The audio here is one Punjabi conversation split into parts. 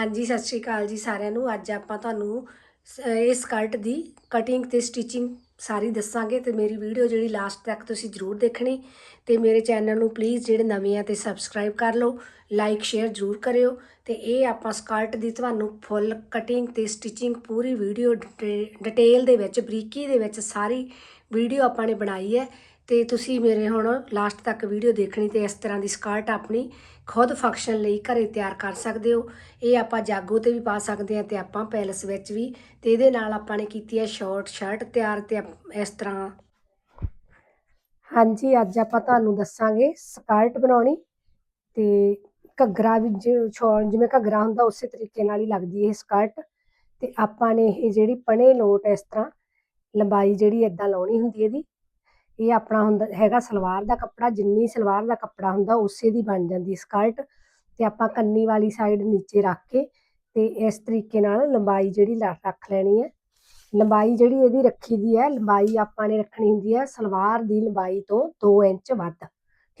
ਹਾਂਜੀ, ਸਤਿ ਸ਼੍ਰੀ ਅਕਾਲ ਜੀ ਸਾਰਿਆਂ ਨੂੰ। ਅੱਜ ਆਪਾਂ ਤੁਹਾਨੂੰ ਸ- ਇਹ ਸਕਰਟ ਦੀ ਕਟਿੰਗ ਤੇ ਸਟਿਚਿੰਗ ਸਾਰੀ ਦੱਸਾਂਗੇ ਤੇ ਮੇਰੀ ਵੀਡੀਓ ਜਿਹੜੀ ਲਾਸਟ ਤੱਕ ਤੁਸੀਂ ਜ਼ਰੂਰ ਦੇਖਣੀ ਤੇ ਮੇਰੇ ਚੈਨਲ ਨੂੰ ਪਲੀਜ਼ ਜਿਹੜੇ ਨਵੇਂ ਆ ਤੇ ਸਬਸਕ੍ਰਾਈਬ ਕਰ ਲਓ ਲਾਈਕ ਸ਼ੇਅਰ ਜ਼ਰੂਰ ਕਰਿਓ ਤੇ ਇਹ ਆਪਾਂ ਸਕਰਟ ਦੀ ਤੁਹਾਨੂੰ ਫੁੱਲ ਕਟਿੰਗ ਤੇ ਸਟਿਚਿੰਗ ਪੂਰੀ ਵੀਡੀਓ ਡਿਟੇਲ ਦੇ ਵਿੱਚ, ਬਰੀਕੀ ਦੇ ਵਿੱਚ ਸਾਰੀ ਵੀਡੀਓ ਆਪਾਂ ਨੇ ਬਣਾਈ ਹੈ। ਤੇ ਤੁਸੀਂ ਮੇਰੇ ਹੁਣ ਲਾਸਟ ਤੱਕ ਵੀਡੀਓ ਦੇਖਣੀ ਤੇ ਇਸ ਤਰ੍ਹਾਂ ਦੀ ਸਕਰਟ ਆਪਣੀ ਖੁਦ ਫੰਕਸ਼ਨ ਲਈ ਘਰੇ ਤਿਆਰ ਕਰ ਸਕਦੇ ਹੋ। ਇਹ ਆਪਾਂ ਜਾਗੋ ਤੇ ਵੀ ਪਾ ਸਕਦੇ ਹਾਂ ਤੇ ਆਪਾਂ ਪੈਲਸ ਵਿੱਚ ਵੀ ਤੇ ਇਹਦੇ ਨਾਲ ਆਪਾਂ ਨੇ ਕੀਤੀ ਹੈ ਸ਼ਾਰਟ ਸ਼ਰਟ ਤਿਆਰ ਤੇ ਇਸ ਤਰ੍ਹਾਂ। ਹਾਂਜੀ, ਅੱਜ ਆਪਾਂ ਤੁਹਾਨੂੰ ਦੱਸਾਂਗੇ ਸਕਰਟ ਬਣਾਉਣੀ ਤੇ ਘੱਗਰਾ ਵੀ ਜਿਵੇਂ ਘੱਗਰਾ ਹੁੰਦਾ ਉਸੇ ਤਰੀਕੇ ਨਾਲ ਹੀ ਲੱਗਦੀ ਇਹ ਸਕਰਟ ਤੇ ਆਪਾਂ ਨੇ ਇਹ ਜਿਹੜੀ ਪਣੇ ਲੋਟ ਇਸ ਤਰ੍ਹਾਂ ਲੰਬਾਈ ਜਿਹੜੀ ਇਦਾਂ ਲਾਉਣੀ ਹੁੰਦੀ ਇਹਦੀ ਇਹ ਆਪਣਾ ਹੁੰਦਾ, ਹੈਗਾ ਸਲਵਾਰ ਦਾ ਕੱਪੜਾ, ਜਿੰਨੀ ਸਲਵਾਰ ਦਾ ਕੱਪੜਾ ਹੁੰਦਾ ਉਸੇ ਦੀ ਬਣ ਜਾਂਦੀ ਸਕਰਟ ਤੇ ਆਪਾਂ ਕੰਨੀ ਵਾਲੀ ਸਾਈਡ ਨੀਚੇ ਰੱਖ ਕੇ ਤੇ ਇਸ ਤਰੀਕੇ ਨਾਲ ਲੰਬਾਈ ਜਿਹੜੀ ਰੱਖ ਲੈਣੀ ਹੈ। ਲੰਬਾਈ ਜਿਹੜੀ ਇਹਦੀ ਰੱਖੀ ਦੀ ਹੈ, ਲੰਬਾਈ ਆਪਾਂ ਨੇ ਰੱਖਣੀ ਹੁੰਦੀ ਹੈ ਸਲਵਾਰ ਦੀ ਲੰਬਾਈ ਤੋਂ 2 ਇੰਚ ਵੱਧ,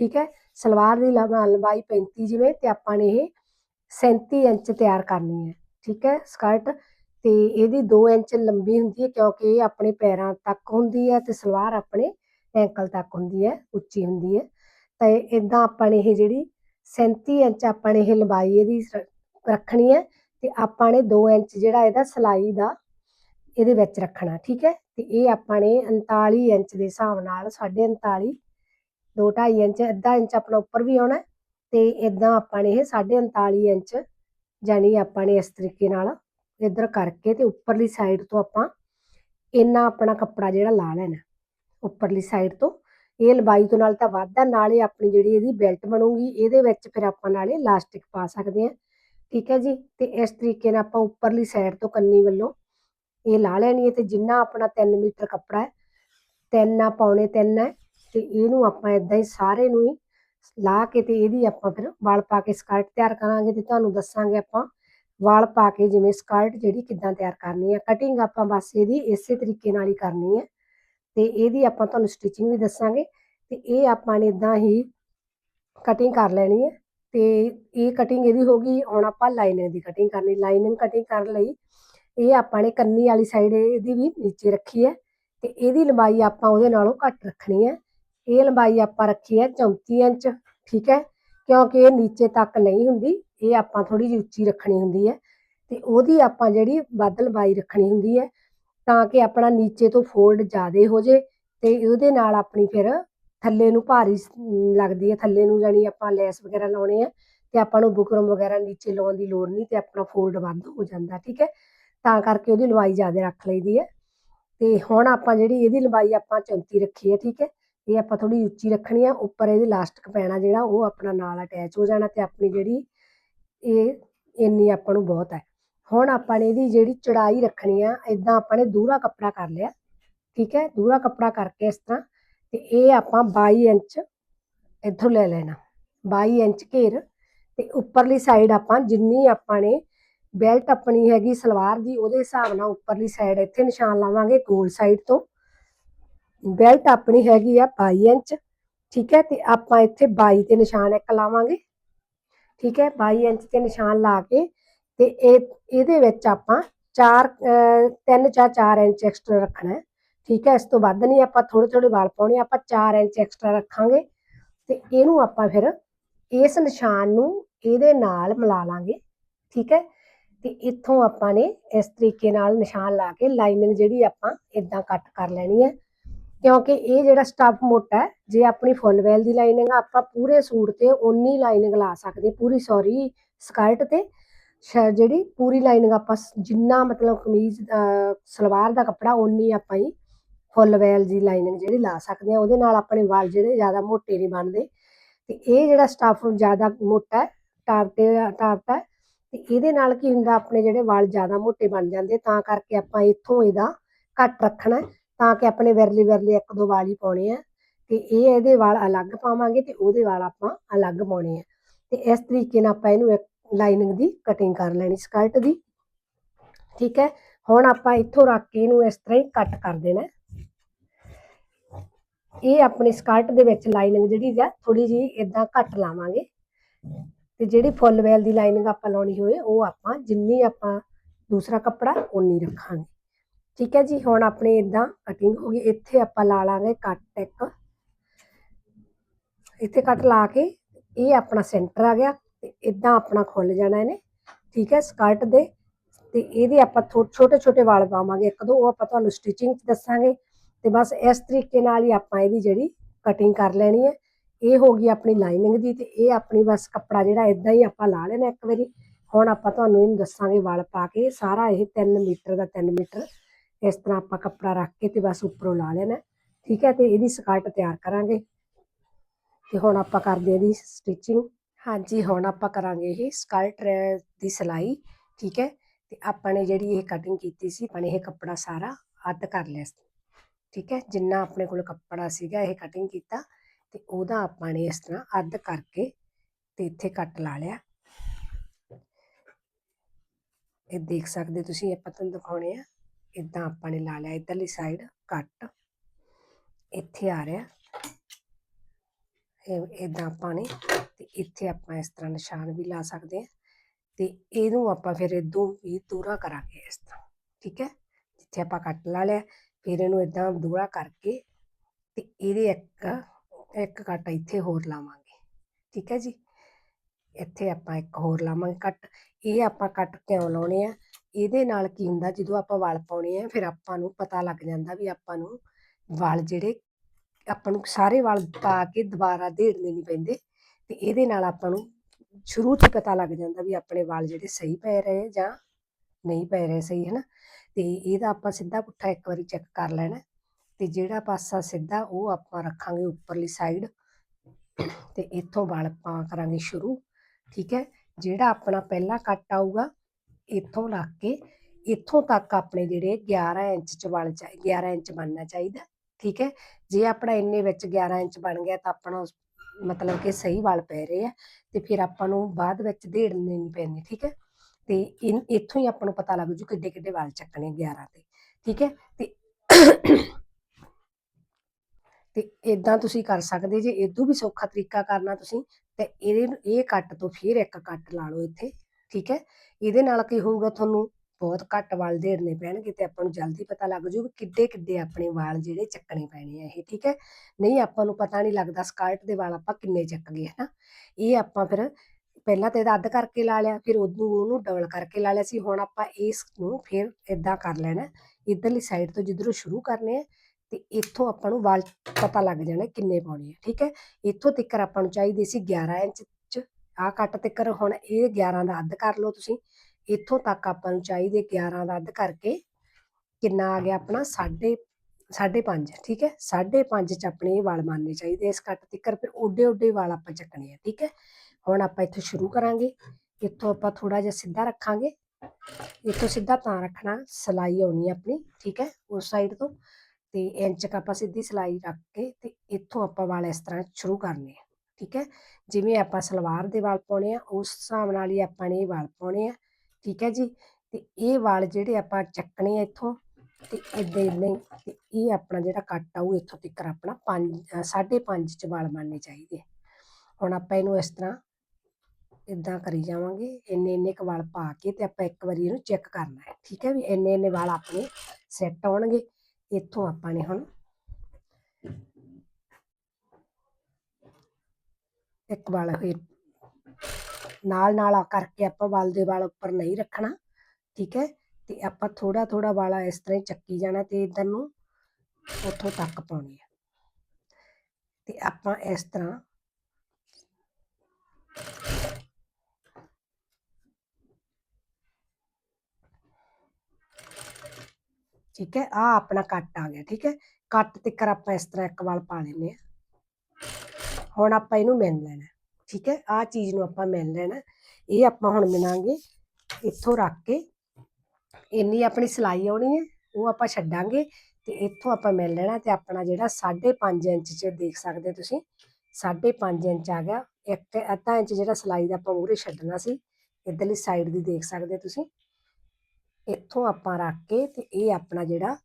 ਠੀਕ ਹੈ? ਸਲਵਾਰ ਦੀ ਲੰਬਾਈ 35 ਜਿਵੇਂ ਤੇ ਆਪਾਂ ਨੇ ਇਹ 37 ਇੰਚ ਤਿਆਰ ਕਰਨੀ ਹੈ, ਠੀਕ ਹੈ? ਸਕਰਟ ਤੇ ਇਹਦੀ 2 ਇੰਚ ਲੰਬੀ ਹੁੰਦੀ ਹੈ ਕਿਉਂਕਿ ਇਹ ਆਪਣੇ ਪੈਰਾਂ ਤੱਕ ਹੁੰਦੀ ਹੈ ਤੇ ਸਲਵਾਰ ਆਪਣੇ ਐਂਕਲ ਤੱਕ ਹੁੰਦੀ ਹੈ, ਉੱਚੀ ਹੁੰਦੀ ਹੈ। ਤਾਂ ਇਦਾਂ ਆਪਾਂ ਨੇ ਇਹ ਜਿਹੜੀ 37 ਇੰਚ ਆਪਾਂ ਨੇ ਇਹ ਲੰਬਾਈ ਇਹਦੀ ਰੱਖਣੀ ਹੈ ਤੇ ਆਪਾਂ ਨੇ 2 ਇੰਚ ਜਿਹੜਾ ਇਹਦਾ ਸਲਾਈ ਦਾ ਇਹਦੇ ਵਿੱਚ ਰੱਖਣਾ, ਠੀਕ ਹੈ? ਤੇ ਇਹ ਆਪਾਂ ਨੇ 39 ਇੰਚ ਦੇ ਹਿਸਾਬ ਨਾਲ 39.5 2 2.5 ਇੰਚ, ਅੱਧਾ ਇੰਚ ਆਪਣਾ ਉੱਪਰ ਵੀ ਆਉਣਾ ਤੇ ਇਦਾਂ ਆਪਾਂ ਨੇ ਇਹ 39.5 ਇੰਚ ਜਾਨੀ ਆਪਾਂ ਨੇ ਇਸ ਤਰੀਕੇ ਨਾਲ ਇੱਧਰ ਕਰਕੇ ਤੇ ਉੱਪਰਲੀ ਸਾਈਡ ਤੋਂ ਆਪਾਂ ਇੰਨਾ ਆਪਣਾ ਕੱਪੜਾ ਜਿਹੜਾ ਲਾ ਲੈਣਾ। ਉੱਪਰਲੀ ਸਾਈਡ ਤੋਂ। ਇਹ ਲੰਬਾਈ ਤੋਂ ਨਾਲ ਤਾਂ ਵੱਧ, ਨਾਲੇ ਆਪਣੀ ਜਿਹੜੀ ਇਹਦੀ ਬੈਲਟ ਬਣੂਗੀ, ਇਹਦੇ ਵਿੱਚ ਫਿਰ ਆਪਾਂ ਨਾਲੇ ਇਲਾਸਟਿਕ ਪਾ ਸਕਦੇ ਹਾਂ। ਠੀਕ ਹੈ ਜੀ? ਤੇ ਇਸ ਤਰੀਕੇ ਨਾਲ ਆਪਾਂ ਉੱਪਰਲੀ ਸਾਈਡ ਤੋਂ ਕੰਨੀ ਵੱਲੋਂ ਇਹ ਲਾ ਲੈਣੀ ਹੈ ਤੇ ਜਿੰਨਾ ਆਪਣਾ 3 ਮੀਟਰ ਕੱਪੜਾ ਹੈ, ਤਿੰਨ ਆ ਪੌਣੇ ਤਿੰਨ ਹੈ, ਤੇ ਇਹਨੂੰ ਆਪਾਂ ਇਦਾਂ ਹੀ ਸਾਰੇ ਨੂੰ ਹੀ ਲਾ ਕੇ ਤੇ ਇਹਦੀ ਆਪਾਂ ਫਿਰ ਵਾਲ ਪਾ ਕੇ ਸਕਰਟ ਤਿਆਰ ਕਰਾਂਗੇ ਤੇ ਤੁਹਾਨੂੰ ਦੱਸਾਂਗੇ ਆਪਾਂ ਵਾਲ ਪਾ ਕੇ ਜਿਵੇਂ ਸਕਰਟ ਜਿਹੜੀ ਕਿੱਦਾਂ ਤਿਆਰ ਕਰਨੀ ਹੈ। ਕਟਿੰਗ ਆਪਾਂ ਬਸ ਇਹਦੀ ਇਸੇ ਤਰੀਕੇ ਨਾਲ ਹੀ ਕਰਨੀ ਹੈ। ਤੇ ਇਹਦੀ ਆਪਾਂ ਤੁਹਾਨੂੰ ਸਟਿਚਿੰਗ ਵੀ ਦੱਸਾਂਗੇ ਤੇ ਇਹ ਆਪਾਂ ਨੇ ਇਦਾਂ ਹੀ ਕਟਿੰਗ ਕਰ ਲੈਣੀ ਹੈ ਤੇ ਇਹ ਕਟਿੰਗ ਇਹਦੀ ਹੋ ਗਈ, ਹੁਣ ਆਪਾਂ ਲਾਈਨਿੰਗ ਦੀ ਕਟਿੰਗ ਕਰਨੀ ਲਾਈਨਿੰਗ ਕਟਿੰਗ ਕਰਨ ਲਈ ਇਹ ਆਪਾਂ ਨੇ ਕੰਨੀ ਵਾਲੀ ਸਾਈਡ ਇਹਦੀ ਵੀ ਨੀਚੇ ਰੱਖੀ ਹੈ ਤੇ ਇਹਦੀ ਲੰਬਾਈ ਆਪਾਂ ਉਹਦੇ ਨਾਲੋਂ ਘੱਟ ਰੱਖਣੀ ਹੈ। ਇਹ ਲੰਬਾਈ ਆਪਾਂ ਰੱਖੀ ਹੈ 34 ਇੰਚ, ਠੀਕ ਹੈ? ਕਿਉਂਕਿ ਇਹ ਨੀਚੇ ਤੱਕ ਨਹੀਂ ਹੁੰਦੀ, ਇਹ ਆਪਾਂ ਥੋੜੀ ਜਿਹੀ ਉੱਚੀ ਰੱਖਣੀ ਹੁੰਦੀ ਹੈ ਤੇ ਉਹਦੀ ਆਪਾਂ ਜਿਹੜੀ ਵੱਧ ਲੰਬਾਈ ਰੱਖਣੀ ਹੁੰਦੀ ਹੈ ਤਾਂ ਕਿ ਆਪਣਾ ਨੀਚੇ ਤੋਂ ਫੋਲਡ ਜ਼ਿਆਦੇ ਹੋ ਜੇ ਤੇ ਉਹਦੇ ਨਾਲ ਆਪਣੀ ਫਿਰ ਥੱਲੇ ਨੂੰ ਭਾਰੀ ਲੱਗਦੀ ਹੈ। ਥੱਲੇ ਨੂੰ ਜਾਨੀ ਆਪਾਂ ਲੈਸ ਵਗੈਰਾ ਲਾਉਣੇ ਆ ਤੇ ਆਪਾਂ ਨੂੰ ਬੁਕਰਮ ਵਗੈਰਾ ਨੀਚੇ ਲਾਉਣ ਦੀ ਲੋੜ ਨਹੀਂ ਤੇ ਆਪਣਾ ਫੋਲਡ ਵੱਧ ਹੋ ਜਾਂਦਾ, ਠੀਕ ਹੈ? ਤਾਂ ਕਰਕੇ ਉਹਦੀ ਲੰਬਾਈ ਜ਼ਿਆਦਾ ਰੱਖ ਲਈਦੀ ਹੈ। ਤੇ ਹੁਣ ਆਪਾਂ ਜਿਹੜੀ ਇਹਦੀ ਲੰਬਾਈ ਆਪਾਂ 34 ਰੱਖੀ ਹੈ, ਠੀਕ ਹੈ? ਇਹ ਆਪਾਂ ਥੋੜੀ ਉੱਚੀ ਰੱਖਣੀ ਆ, ਉੱਪਰ ਇਹਦੀ ਲਾਸਟਿਕ ਪੈਣਾ ਜਿਹੜਾ ਉਹ ਆਪਣਾ ਨਾਲ ਅਟੈਚ ਹੋ ਜਾਣਾ ਤੇ ਆਪਣੀ ਜਿਹੜੀ ਇਹ, ਇੰਨੀ ਆਪਾਂ ਨੂੰ ਬਹੁਤ ਹੈ। ਹੁਣ ਆਪਾਂ ਨੇ ਇਹਦੀ ਜਿਹੜੀ ਚੜਾਈ ਰੱਖਣੀ ਆ ਇਦਾਂ ਆਪਾਂ ਨੇ ਦੂਰਾ ਕੱਪੜਾ ਕਰ ਲਿਆ, ਠੀਕ ਹੈ? ਦੂਰਾ ਕੱਪੜਾ ਕਰਕੇ ਇਸ ਤਰ੍ਹਾਂ, ਤੇ ਇਹ ਆਪਾਂ 22 ਇੰਚ ਇੱਥੋਂ ਲੈ ਲੈਣਾ 22 ਇੰਚ ਘੇਰ, ਤੇ ਉੱਪਰਲੀ ਸਾਈਡ ਆਪਾਂ ਜਿੰਨੀ ਆਪਾਂ ਨੇ ਬੈਲਟ ਆਪਣੀ ਹੈਗੀ ਸਲਵਾਰ ਦੀ, ਉਹਦੇ ਹਿਸਾਬ ਨਾਲ ਉੱਪਰਲੀ ਸਾਈਡ ਇੱਥੇ ਨਿਸ਼ਾਨ ਲਾਵਾਂਗੇ ਗੋਲ ਸਾਈਡ ਤੋਂ। ਬੈਲਟ ਆਪਣੀ ਹੈਗੀ ਆ 22 ਇੰਚ, ਠੀਕ ਹੈ? ਤੇ ਆਪਾਂ ਇੱਥੇ 22 ਤੇ ਨਿਸ਼ਾਨ ਇੱਕ ਲਾਵਾਂਗੇ, ਠੀਕ ਹੈ? 22 ਇੰਚ ਤੇ ਨਿਸ਼ਾਨ ਲਾ ਕੇ ਤੇ ਇਹ, ਇਹਦੇ ਵਿੱਚ ਆਪਾਂ 4 3 ਜਾਂ 4 ਇੰਚ ਐਕਸਟਰਾ ਰੱਖਣਾ ਹੈ। ਠੀਕ ਹੈ, ਇਸ ਤੋਂ ਵੱਧ ਨਹੀਂ ਆਪਾਂ ਥੋੜੇ ਥੋੜੇ ਵਾਲ ਪਾਉਣੇ, ਆਪਾਂ 4 ਇੰਚ ਐਕਸਟਰਾ ਰੱਖਾਂਗੇ। ਤੇ ਇਹਨੂੰ ਆਪਾਂ ਫਿਰ ਇਸ ਨਿਸ਼ਾਨ ਨੂੰ ਇਹਦੇ ਨਾਲ ਮਿਲਾ ਲਾਂਗੇ। ਠੀਕ ਹੈ, ਤੇ ਇੱਥੋਂ ਆਪਾਂ ਨੇ ਇਸ ਤਰੀਕੇ ਨਾਲ ਨਿਸ਼ਾਨ ਲਾ ਕੇ ਲਾਈਨਿੰਗ ਜਿਹੜੀ ਆਪਾਂ ਇਦਾਂ ਕੱਟ ਕਰ ਲੈਣੀ ਹੈ। ਕਿਉਂਕਿ ਇਹ ਜਿਹੜਾ ਸਟੱਫ ਮੋਟਾ ਹੈ, ਜੇ ਆਪਣੀ ਫੁੱਲ ਵੈਲ ਦੀ ਲਾਈਨਿੰਗ ਆਪਾਂ ਪੂਰੇ ਸੂਟ ਤੇ ਓਨੀ ਲਾਈਨਿੰਗ ਲਾ ਸਕਦੇ, ਪੂਰੀ ਸੌਰੀ, ਸਕਰਟ ਤੇ ਸ਼- ਜਿਹੜੀ ਪੂਰੀ ਲਾਈਨਿੰਗ ਆਪਾਂ ਜਿੰਨਾ ਮਤਲਬ ਕਮੀਜ਼ ਅਹ, ਸਲਵਾਰ ਦਾ ਕੱਪੜਾ ਉਨੀ ਆਪਾਂ ਹੀ ਫੁੱਲ ਵੈਲ ਦੀ ਲਾਈਨਿੰਗ ਜਿਹੜੀ ਲਾ ਸਕਦੇ ਆ ਉਹਦੇ ਨਾਲ ਆਪਣੇ ਵਾਲ ਜਿਹੜੇ ਜ਼ਿਆਦਾ ਮੋਟੇ ਨਹੀਂ ਬਣਦੇ। ਤੇ ਇਹ ਜਿਹੜਾ ਸਟੱਫ ਜ਼ਿਆਦਾ ਮੋਟਾ ਹੈ ਟਾਪ ਤੇ ਇਹਦੇ ਨਾਲ ਕੀ ਹੁੰਦਾ ਆਪਣੇ ਜਿਹੜੇ ਵਾਲ ਜ਼ਿਆਦਾ ਮੋਟੇ ਬਣ ਜਾਂਦੇ ਤਾਂ ਕਰਕੇ ਆਪਾਂ ਇੱਥੋਂ ਇਹਦਾ ਘੱਟ ਰੱਖਣਾ ਤਾਂ ਕਿ ਆਪਣੇ ਵਿਰਲੇ ਵਿਰਲੇ ਇੱਕ ਦੋ ਵਾਲ ਹੀ ਪਾਉਣੇ ਆ। ਤੇ ਇਹ ਇਹਦੇ ਵਾਲ ਅਲੱਗ ਪਾਵਾਂਗੇ ਤੇ ਉਹਦੇ ਵਾਲ ਆਪਾਂ ਅਲੱਗ ਪਾਉਣੇ ਆ। ਤੇ ਇਸ ਤਰੀਕੇ ਨਾਲ ਆਪਾਂ ਇਹਨੂੰ ਇੱਕ ਲਾਈਨਿੰਗ ਦੀ ਕਟਿੰਗ ਕਰ ਲੈਣੀ ਸਕਰਟ ਦੀ। ਠੀਕ ਹੈ, ਹੁਣ ਆਪਾਂ ਇੱਥੋਂ ਰੱਖ ਕੇ ਇਹਨੂੰ ਇਸ ਤਰ੍ਹਾਂ ਹੀ ਕੱਟ ਕਰ ਦੇਣਾ। ਇਹ ਆਪਣੀ ਸਕਰਟ ਦੇ ਵਿੱਚ ਲਾਈਨਿੰਗ ਜਿਹੜੀ ਹੈ ਥੋੜੀ ਜੀ ਇਦਾਂ ਘੱਟ ਲਾਵਾਂਗੇ। ਤੇ ਜਿਹੜੀ ਫੁੱਲ ਵੇਲ ਦੀ ਲਾਈਨਿੰਗ ਆਪਾਂ ਲਾਉਣੀ ਹੋਵੇ ਉਹ ਆਪਾਂ ਜਿੰਨੀ ਆਪਾਂ ਦੂਸਰਾ ਕੱਪੜਾ ਉਨੀ ਰੱਖਾਂਗੇ। ਠੀਕ ਹੈ ਜੀ, ਹੁਣ ਆਪਣੇ ਇਦਾਂ ਕਟਿੰਗ ਹੋ ਗਈ। ਇੱਥੇ ਆਪਾਂ ਲਾ ਲਾਂਗੇ ਕੱਟ ਇੱਕ। ਇੱਥੇ ਕੱਟ ਲਾ ਕੇ ਇਹ ਆਪਣਾ ਸੈਂਟਰ ਆ ਗਿਆ। ਤੇ ਇਦਾਂ ਆਪਣਾ ਖੁੱਲ ਜਾਣਾ ਇਹਨੇ, ਠੀਕ ਹੈ ਸਕਰਟ ਦੇ, ਤੇ ਇਹਦੇ ਆਪਾਂ ਛੋਟੇ ਛੋਟੇ ਵਾਲ ਪਾਵਾਂਗੇ। ਇੱਕ ਦੋ ਉਹ ਆਪਾਂ ਤੁਹਾਨੂੰ ਸਟਿਚਿੰਗ ਚ ਦੱਸਾਂਗੇ। ਤੇ ਬਸ ਇਸ ਤਰੀਕੇ ਨਾਲ ਹੀ ਆਪਾਂ ਇਹਦੀ ਜਿਹੜੀ ਕਟਿੰਗ ਕਰ ਲੈਣੀ ਹੈ। ਇਹ ਹੋ ਗਈ ਆਪਣੀ ਲਾਈਨਿੰਗ ਦੀ ਤੇ ਇਹ ਆਪਣੀ ਬਸ ਕੱਪੜਾ ਜਿਹੜਾ ਇਦਾਂ ਹੀ ਆਪਾਂ ਲਾ ਲੈਣਾ ਇੱਕ ਵਾਰੀ। ਹੁਣ ਆਪਾਂ ਤੁਹਾਨੂੰ ਇਹਨੂੰ ਦੱਸਾਂਗੇ ਵਾਲ ਪਾ ਕੇ। ਸਾਰਾ ਇਹ 3 ਮੀਟਰ ਦਾ 3 ਮੀਟਰ ਇਸ ਤਰ੍ਹਾਂ ਆਪਾਂ ਕੱਪੜਾ ਰੱਖ ਕੇ ਤੇ ਬਸ ਉੱਪਰੋਂ ਲਾ ਲੈਣਾ। ਠੀਕ ਹੈ, ਤੇ ਇਹਦੀ ਸਕਰਟ ਤਿਆਰ ਕਰਾਂਗੇ। ਤੇ ਹੁਣ ਆਪਾਂ ਕਰਦੇ ਹਾਂ ਇਹਦੀ ਸਟਿਚਿੰਗ ਹਾਂਜੀ, ਹੁਣ ਆਪਾਂ ਕਰਾਂਗੇ ਇਹ ਸਕਰਟ ਦੀ ਸਿਲਾਈ, ਠੀਕ ਹੈ? ਤੇ ਆਪਾਂ ਨੇ ਜਿਹੜੀ ਇਹ ਕਟਿੰਗ ਕੀਤੀ ਸੀ, ਆਪਾਂ ਨੇ ਇਹ ਕੱਪੜਾ ਸਾਰਾ ਅੱਧ ਕਰ ਲਿਆ ਸੀ, ਠੀਕ ਹੈ? ਜਿੰਨਾ ਆਪਣੇ ਕੋਲ ਕੱਪੜਾ ਸੀਗਾ ਇਹ ਕਟਿੰਗ ਕੀਤਾ ਤੇ ਉਹਦਾ ਆਪਾਂ ਨੇ ਇਸ ਤਰ੍ਹਾਂ ਅੱਧ ਕਰਕੇ ਤੇ ਇੱਥੇ ਕੱਟ ਲਾ ਲਿਆ। ਇਹ ਦੇਖ ਸਕਦੇ ਤੁਸੀਂ ਆਪਾਂ ਤੁਹਾਨੂੰ ਦਿਖਾਉਣੇ ਆ। ਇਦਾਂ ਆਪਾਂ ਨੇ ਲਾ ਲਿਆ, ਇਧਰਲੀ ਸਾਈਡ ਕੱਟ ਇੱਥੇ ਆ ਰਿਹਾ। ਇਦਾਂ ਆਪਾਂ ਨੇ ਤੇ ਇੱਥੇ ਆਪਾਂ ਇਸ ਤਰ੍ਹਾਂ ਨਿਸ਼ਾਨ ਵੀ ਲਾ ਸਕਦੇ ਹਾਂ ਤੇ ਇਹਨੂੰ ਆਪਾਂ ਫਿਰ ਇਦੋਂ ਵੀ ਦੂਰਾ ਕਰਾਂਗੇ ਇਸ ਤਰ੍ਹਾਂ, ਠੀਕ ਹੈ? ਜਿੱਥੇ ਆਪਾਂ ਕੱਟ ਲਾ ਲਿਆ, ਫਿਰ ਇਹਨੂੰ ਇਦਾਂ ਦੂਰਾ ਕਰਕੇ ਤੇ ਇਹਦੇ ਇੱਕ ਇੱਕ ਕੱਟ ਇੱਥੇ ਹੋਰ ਲਾਵਾਂਗੇ, ਠੀਕ ਹੈ ਜੀ? ਇੱਥੇ ਆਪਾਂ ਇੱਕ ਹੋਰ ਲਾਵਾਂਗੇ ਕੱਟ, ਇਹ ਆਪਾਂ ਕੱਟ ਕਿਉਂ ਲਾਉਣੇ ਆ? ਇਹਦੇ ਨਾਲ ਕੀ ਹੁੰਦਾ, ਜਦੋਂ ਆਪਾਂ ਵਾਲ ਪਾਉਣੇ ਆ, ਫਿਰ ਆਪਾਂ ਨੂੰ ਪਤਾ ਲੱਗ ਜਾਂਦਾ ਵੀ ਆਪਾਂ ਨੂੰ ਵਾਲ ਜਿਹੜੇ ਆਪਾਂ ਨੂੰ ਸਾਰੇ ਵਾਲ ਪਾ ਕੇ ਦੁਬਾਰਾ ਢੇੜਨੇ ਨਹੀਂ ਪੈਂਦੇ ਤੇ ਇਹਦੇ ਨਾਲ ਆਪਾਂ ਨੂੰ ਸ਼ੁਰੂ 'ਚ ਹੀ ਪਤਾ ਲੱਗ ਜਾਂਦਾ ਵੀ ਆਪਣੇ ਵਾਲ ਜਿਹੜੇ ਸਹੀ ਪੈ ਰਹੇ ਜਾਂ ਨਹੀਂ ਪੈ ਰਹੇ ਸਹੀ ਹੈ ਨਾ ਤੇ ਇਹਦਾ ਆਪਾਂ ਸਿੱਧਾ ਪੁੱਠਾ ਇੱਕ ਵਾਰੀ ਚੈੱਕ ਕਰ ਲੈਣਾ ਤੇ ਜਿਹੜਾ ਪਾਸਾ ਸਿੱਧਾ ਉਹ ਆਪਾਂ ਰੱਖਾਂਗੇ ਉੱਪਰਲੀ ਸਾਈਡ ਤੇ ਇੱਥੋਂ ਵਾਲ ਆਪਾਂ ਕਰਾਂਗੇ ਸ਼ੁਰੂ, ਠੀਕ ਹੈ? ਜਿਹੜਾ ਆਪਣਾ ਪਹਿਲਾ ਕੱਟ ਆਊਗਾ, ਇੱਥੋਂ ਲੱਗ ਕੇ ਇੱਥੋਂ ਤੱਕ ਆਪਣੇ ਜਿਹੜੇ 11 ਇੰਚ ਚ ਵਾਲ ਚਾਹੀ 11 ਇੰਚ ਬਣਨਾ ਚਾਹੀਦਾ, ਠੀਕ ਹੈ? ਜੇ ਆਪਣਾ ਇੰਨੇ ਵਿੱਚ 11 ਇੰਚ ਬਣ ਗਿਆ ਤਾਂ ਆਪਣਾ ਮਤਲਬ ਕਿ ਸਹੀ ਵਾਲ ਪੈ ਰਹੇ ਆ ਤੇ ਫਿਰ ਆਪਾਂ ਨੂੰ ਬਾਅਦ ਵਿੱਚ ਢੇੜਨੇ ਨਹੀਂ ਪੈਂਦੇ ਠੀਕ ਹੈ ਤੇ ਇੱਥੋਂ ਹੀ ਆਪਾਂ ਨੂੰ ਪਤਾ ਲੱਗ ਜੂ ਕਿੱਡੇ ਕਿੱਡੇ ਵਾਲ ਚੱਕਣੇ 11 ਤੇ, ਠੀਕ ਹੈ ਤੇ ਤੇ ਇਦਾਂ ਤੁਸੀਂ ਕਰ ਸਕਦੇ ਜੇ ਇਦੋਂ ਵੀ ਸੌਖਾ ਤਰੀਕਾ ਕਰਨਾ ਤੁਸੀਂ, ਤੇ ਇਹਦੇ ਇਹ ਕੱਟ ਤੋਂ ਫਿਰ ਇੱਕ ਕੱਟ ਲਾ ਲਓ ਇੱਥੇ, ਠੀਕ ਹੈ ਇਹਦੇ ਨਾਲ ਕੀ ਹੋਊਗਾ ਤੁਹਾਨੂੰ ਬਹੁਤ ਘੱਟ ਵਾਲ ਢੇੜਨੇ ਪੈਣਗੇ ਤੇ ਆਪਾਂ ਨੂੰ ਜਲਦੀ ਪਤਾ ਲੱਗ ਜੂ ਕਿ ਕਿੱਡੇ ਕਿੱਡੇ ਆਪਣੇ ਵਾਲ ਜਿਹੜੇ ਚੱਕਣੇ ਪੈਣੇ ਆ ਇਹ, ਠੀਕ ਹੈ? ਨਹੀਂ, ਆਪਾਂ ਨੂੰ ਪਤਾ ਨਹੀਂ ਲੱਗਦਾ ਸਕਾਰਟ ਦੇ ਵਾਲ ਆਪਾਂ ਕਿੰਨੇ ਚੱਕ ਗਏ, ਹਨਾ? ਇਹ ਆਪਾਂ ਫਿਰ ਪਹਿਲਾਂ ਤੇ ਇਹਦਾ ਅੱਧ ਕਰਕੇ ਲਾ ਲਿਆ, ਫਿਰ ਉਦੋਂ ਉਹਨੂੰ ਡਬਲ ਕਰਕੇ ਲਾ ਲਿਆ ਸੀ, ਹੁਣ ਆਪਾਂ ਇਸ ਨੂੰ ਫਿਰ ਇਦਾਂ ਕਰ ਲੈਣਾ, ਇਧਰਲੀ ਸਾਈਡ ਤੋਂ ਜਿੱਧਰੋਂ ਸ਼ੁਰੂ ਕਰਨੇ ਆ ਤੇ ਇੱਥੋਂ ਆਪਾਂ ਨੂੰ ਵਾਲ ਪਤਾ ਲੱਗ ਜਾਣਾ ਕਿੰਨੇ ਪਾਉਣੇ ਆ, ਠੀਕ ਹੈ? ਇੱਥੋਂ ਤੱਕ ਆਪਾਂ ਨੂੰ ਚਾਹੀਦੀ ਸੀ 11 ਇੰਚ ਚ, ਆਹ ਕੱਟ ਤੱਕ ਹੁਣ ਇਹ 11 ਦਾ ਅੱਧ ਕਰ ਲਓ ਤੁਸੀਂ ਇੱਥੋਂ ਤੱਕ ਆਪਾਂ ਨੂੰ ਚਾਹੀਦੇ 11 ਦਾ ਅੱਧ ਕਰਕੇ ਕਿੰਨਾ ਆ ਗਿਆ ਆਪਣਾ 5.5 5.5 ਠੀਕ ਹੈ? 5.5 ਚ ਆਪਣੇ ਇਹ ਵਾਲ ਮਾਰਨੇ ਚਾਹੀਦੇ ਇਸ ਕੱਟ ਤੱਕ ਫਿਰ ਓਡੇ ਓਡੇ ਵਾਲ ਆਪਾਂ ਚੱਕਣੇ ਆ, ਠੀਕ ਹੈ? ਹੁਣ ਆਪਾਂ ਇੱਥੋਂ ਸ਼ੁਰੂ ਕਰਾਂਗੇ, ਇੱਥੋਂ ਆਪਾਂ ਥੋੜਾ ਜਿਹਾ ਸਿੱਧਾ ਰੱਖਾਂਗੇ, ਇੱਥੋਂ ਸਿੱਧਾ ਤਾਂ ਰੱਖਣਾ, ਸਲਾਈ ਆਉਣੀ ਆਪਣੀ, ਠੀਕ ਹੈ? ਉਸ ਸਾਈਡ ਤੋਂ, ਤੇ ਇੰਚ ਕ ਆਪਾਂ ਸਿੱਧੀ ਸਲਾਈ ਰੱਖ ਕੇ ਤੇ ਇੱਥੋਂ ਆਪਾਂ ਵਾਲ ਇਸ ਤਰ੍ਹਾਂ ਸ਼ੁਰੂ ਕਰਨੇ ਆ, ਠੀਕ ਹੈ? ਜਿਵੇਂ ਆਪਾਂ ਸਲਵਾਰ ਦੇ ਵਾਲ ਪਾਉਣੇ ਆ, ਉਸ ਹਿਸਾਬ ਨਾਲ ਹੀ ਆਪਾਂ ਨੇ ਇਹ ਵਾਲ ਪਾਉਣੇ ਆ ਠੀਕ ਹੈ ਜੀ? ਤੇ ਇਹ ਵਾਲ ਜਿਹੜੇ ਆਪਾਂ ਚੱਕਣੇ ਆ ਇੱਥੋਂ, ਤੇ ਇਦਾਂ ਇਦਾਂ ਹੀ ਤੇ ਇਹ ਆਪਣਾ ਜਿਹੜਾ ਕੱਟ ਆ ਉਹ ਇੱਥੋਂ ਤੱਕ ਆਪਣਾ 5 5.5 ਚ ਵਾਲ ਬਣਨੇ ਚਾਹੀਦੇ। ਹੁਣ ਆਪਾਂ ਇਹਨੂੰ ਇਸ ਤਰ੍ਹਾਂ ਇਦਾਂ ਕਰੀ ਜਾਵਾਂਗੇ, ਇੰਨੇ ਇੰਨੇ ਕੁ ਵਾਲ ਪਾ ਕੇ ਤੇ ਆਪਾਂ ਇੱਕ ਵਾਰੀ ਇਹਨੂੰ ਚੈੱਕ ਕਰਨਾ ਹੈ। ਠੀਕ ਹੈ ਵੀ ਇੰਨੇ ਇੰਨੇ ਵਾਲ ਆਪਣੇ ਸੈੱਟ ਆਉਣਗੇ। ਇੱਥੋਂ ਆਪਾਂ ਨੇ ਹੁਣ ਇੱਕ ਵਾਲ ਹੋਏ ਨਾਲ ਨਾਲ ਆ ਕਰਕੇ ਆਪਾਂ ਵਾਲ ਦੇ ਵਾਲ ਉੱਪਰ ਨਹੀਂ ਰੱਖਣਾ, ਠੀਕ ਹੈ? ਤੇ ਆਪਾਂ ਥੋੜਾ ਥੋੜਾ ਵਾਲਾ ਇਸ ਤਰ੍ਹਾਂ ਹੀ ਚੱਕੀ ਜਾਣਾ ਤੇ ਇਧਰ ਨੂੰ ਉੱਥੋਂ ਤੱਕ ਪਾਉਣੀ ਹੈ ਤੇ ਆਪਾਂ ਇਸ ਤਰ੍ਹਾਂ ਠੀਕ ਹੈ? ਆ ਆਪਣਾ ਕੱਟ ਆ ਗਿਆ, ਠੀਕ ਹੈ? ਕੱਟ ਤਿੱਕਰ ਆਪਾਂ ਇਸ ਤਰ੍ਹਾਂ ਇੱਕ ਵਾਲ ਪਾ ਲੈਨੇ ਆ ਹੁਣ ਆਪਾਂ ਇਹਨੂੰ ਮਿਣ ਲੈਣਾ। ਠੀਕ ਹੈ? ਆ ਚੀਜ਼ ਨੂੰ ਆਪਾਂ ਮਿਲ ਲੈਣਾ। ਇਹ ਆਪਾਂ ਹੁਣ ਮਿਲਾਂਗੇ ਇੱਥੋਂ ਰੱਖ ਕੇ। ਇੰਨੀ ਆਪਣੀ ਸਿਲਾਈ ਆਉਣੀ ਹੈ, ਉਹ ਆਪਾਂ ਛੱਡਾਂਗੇ ਤੇ ਇੱਥੋਂ ਆਪਾਂ ਮਿਲ ਲੈਣਾ ਤੇ ਆਪਣਾ ਜਿਹੜਾ 5.5 ਇੰਚ ਚ ਦੇਖ ਸਕਦੇ ਤੁਸੀਂ। 5.5 ਇੰਚ ਆ ਗਿਆ। ਇੱਕ ਅੱਧਾ ਇੰਚ ਜਿਹੜਾ ਸਿਲਾਈ ਦਾ ਆਪਾਂ ਮੂਹਰੇ ਛੱਡਣਾ ਸੀ, ਇਧਰਲੀ ਸਾਈਡ ਦੀ ਦੇਖ ਸਕਦੇ ਤੁਸੀਂ। ਇੱਥੋਂ ਆਪਾਂ ਰੱਖ ਕੇ ਤੇ ਇਹ ਆਪਣਾ ਜਿਹੜਾ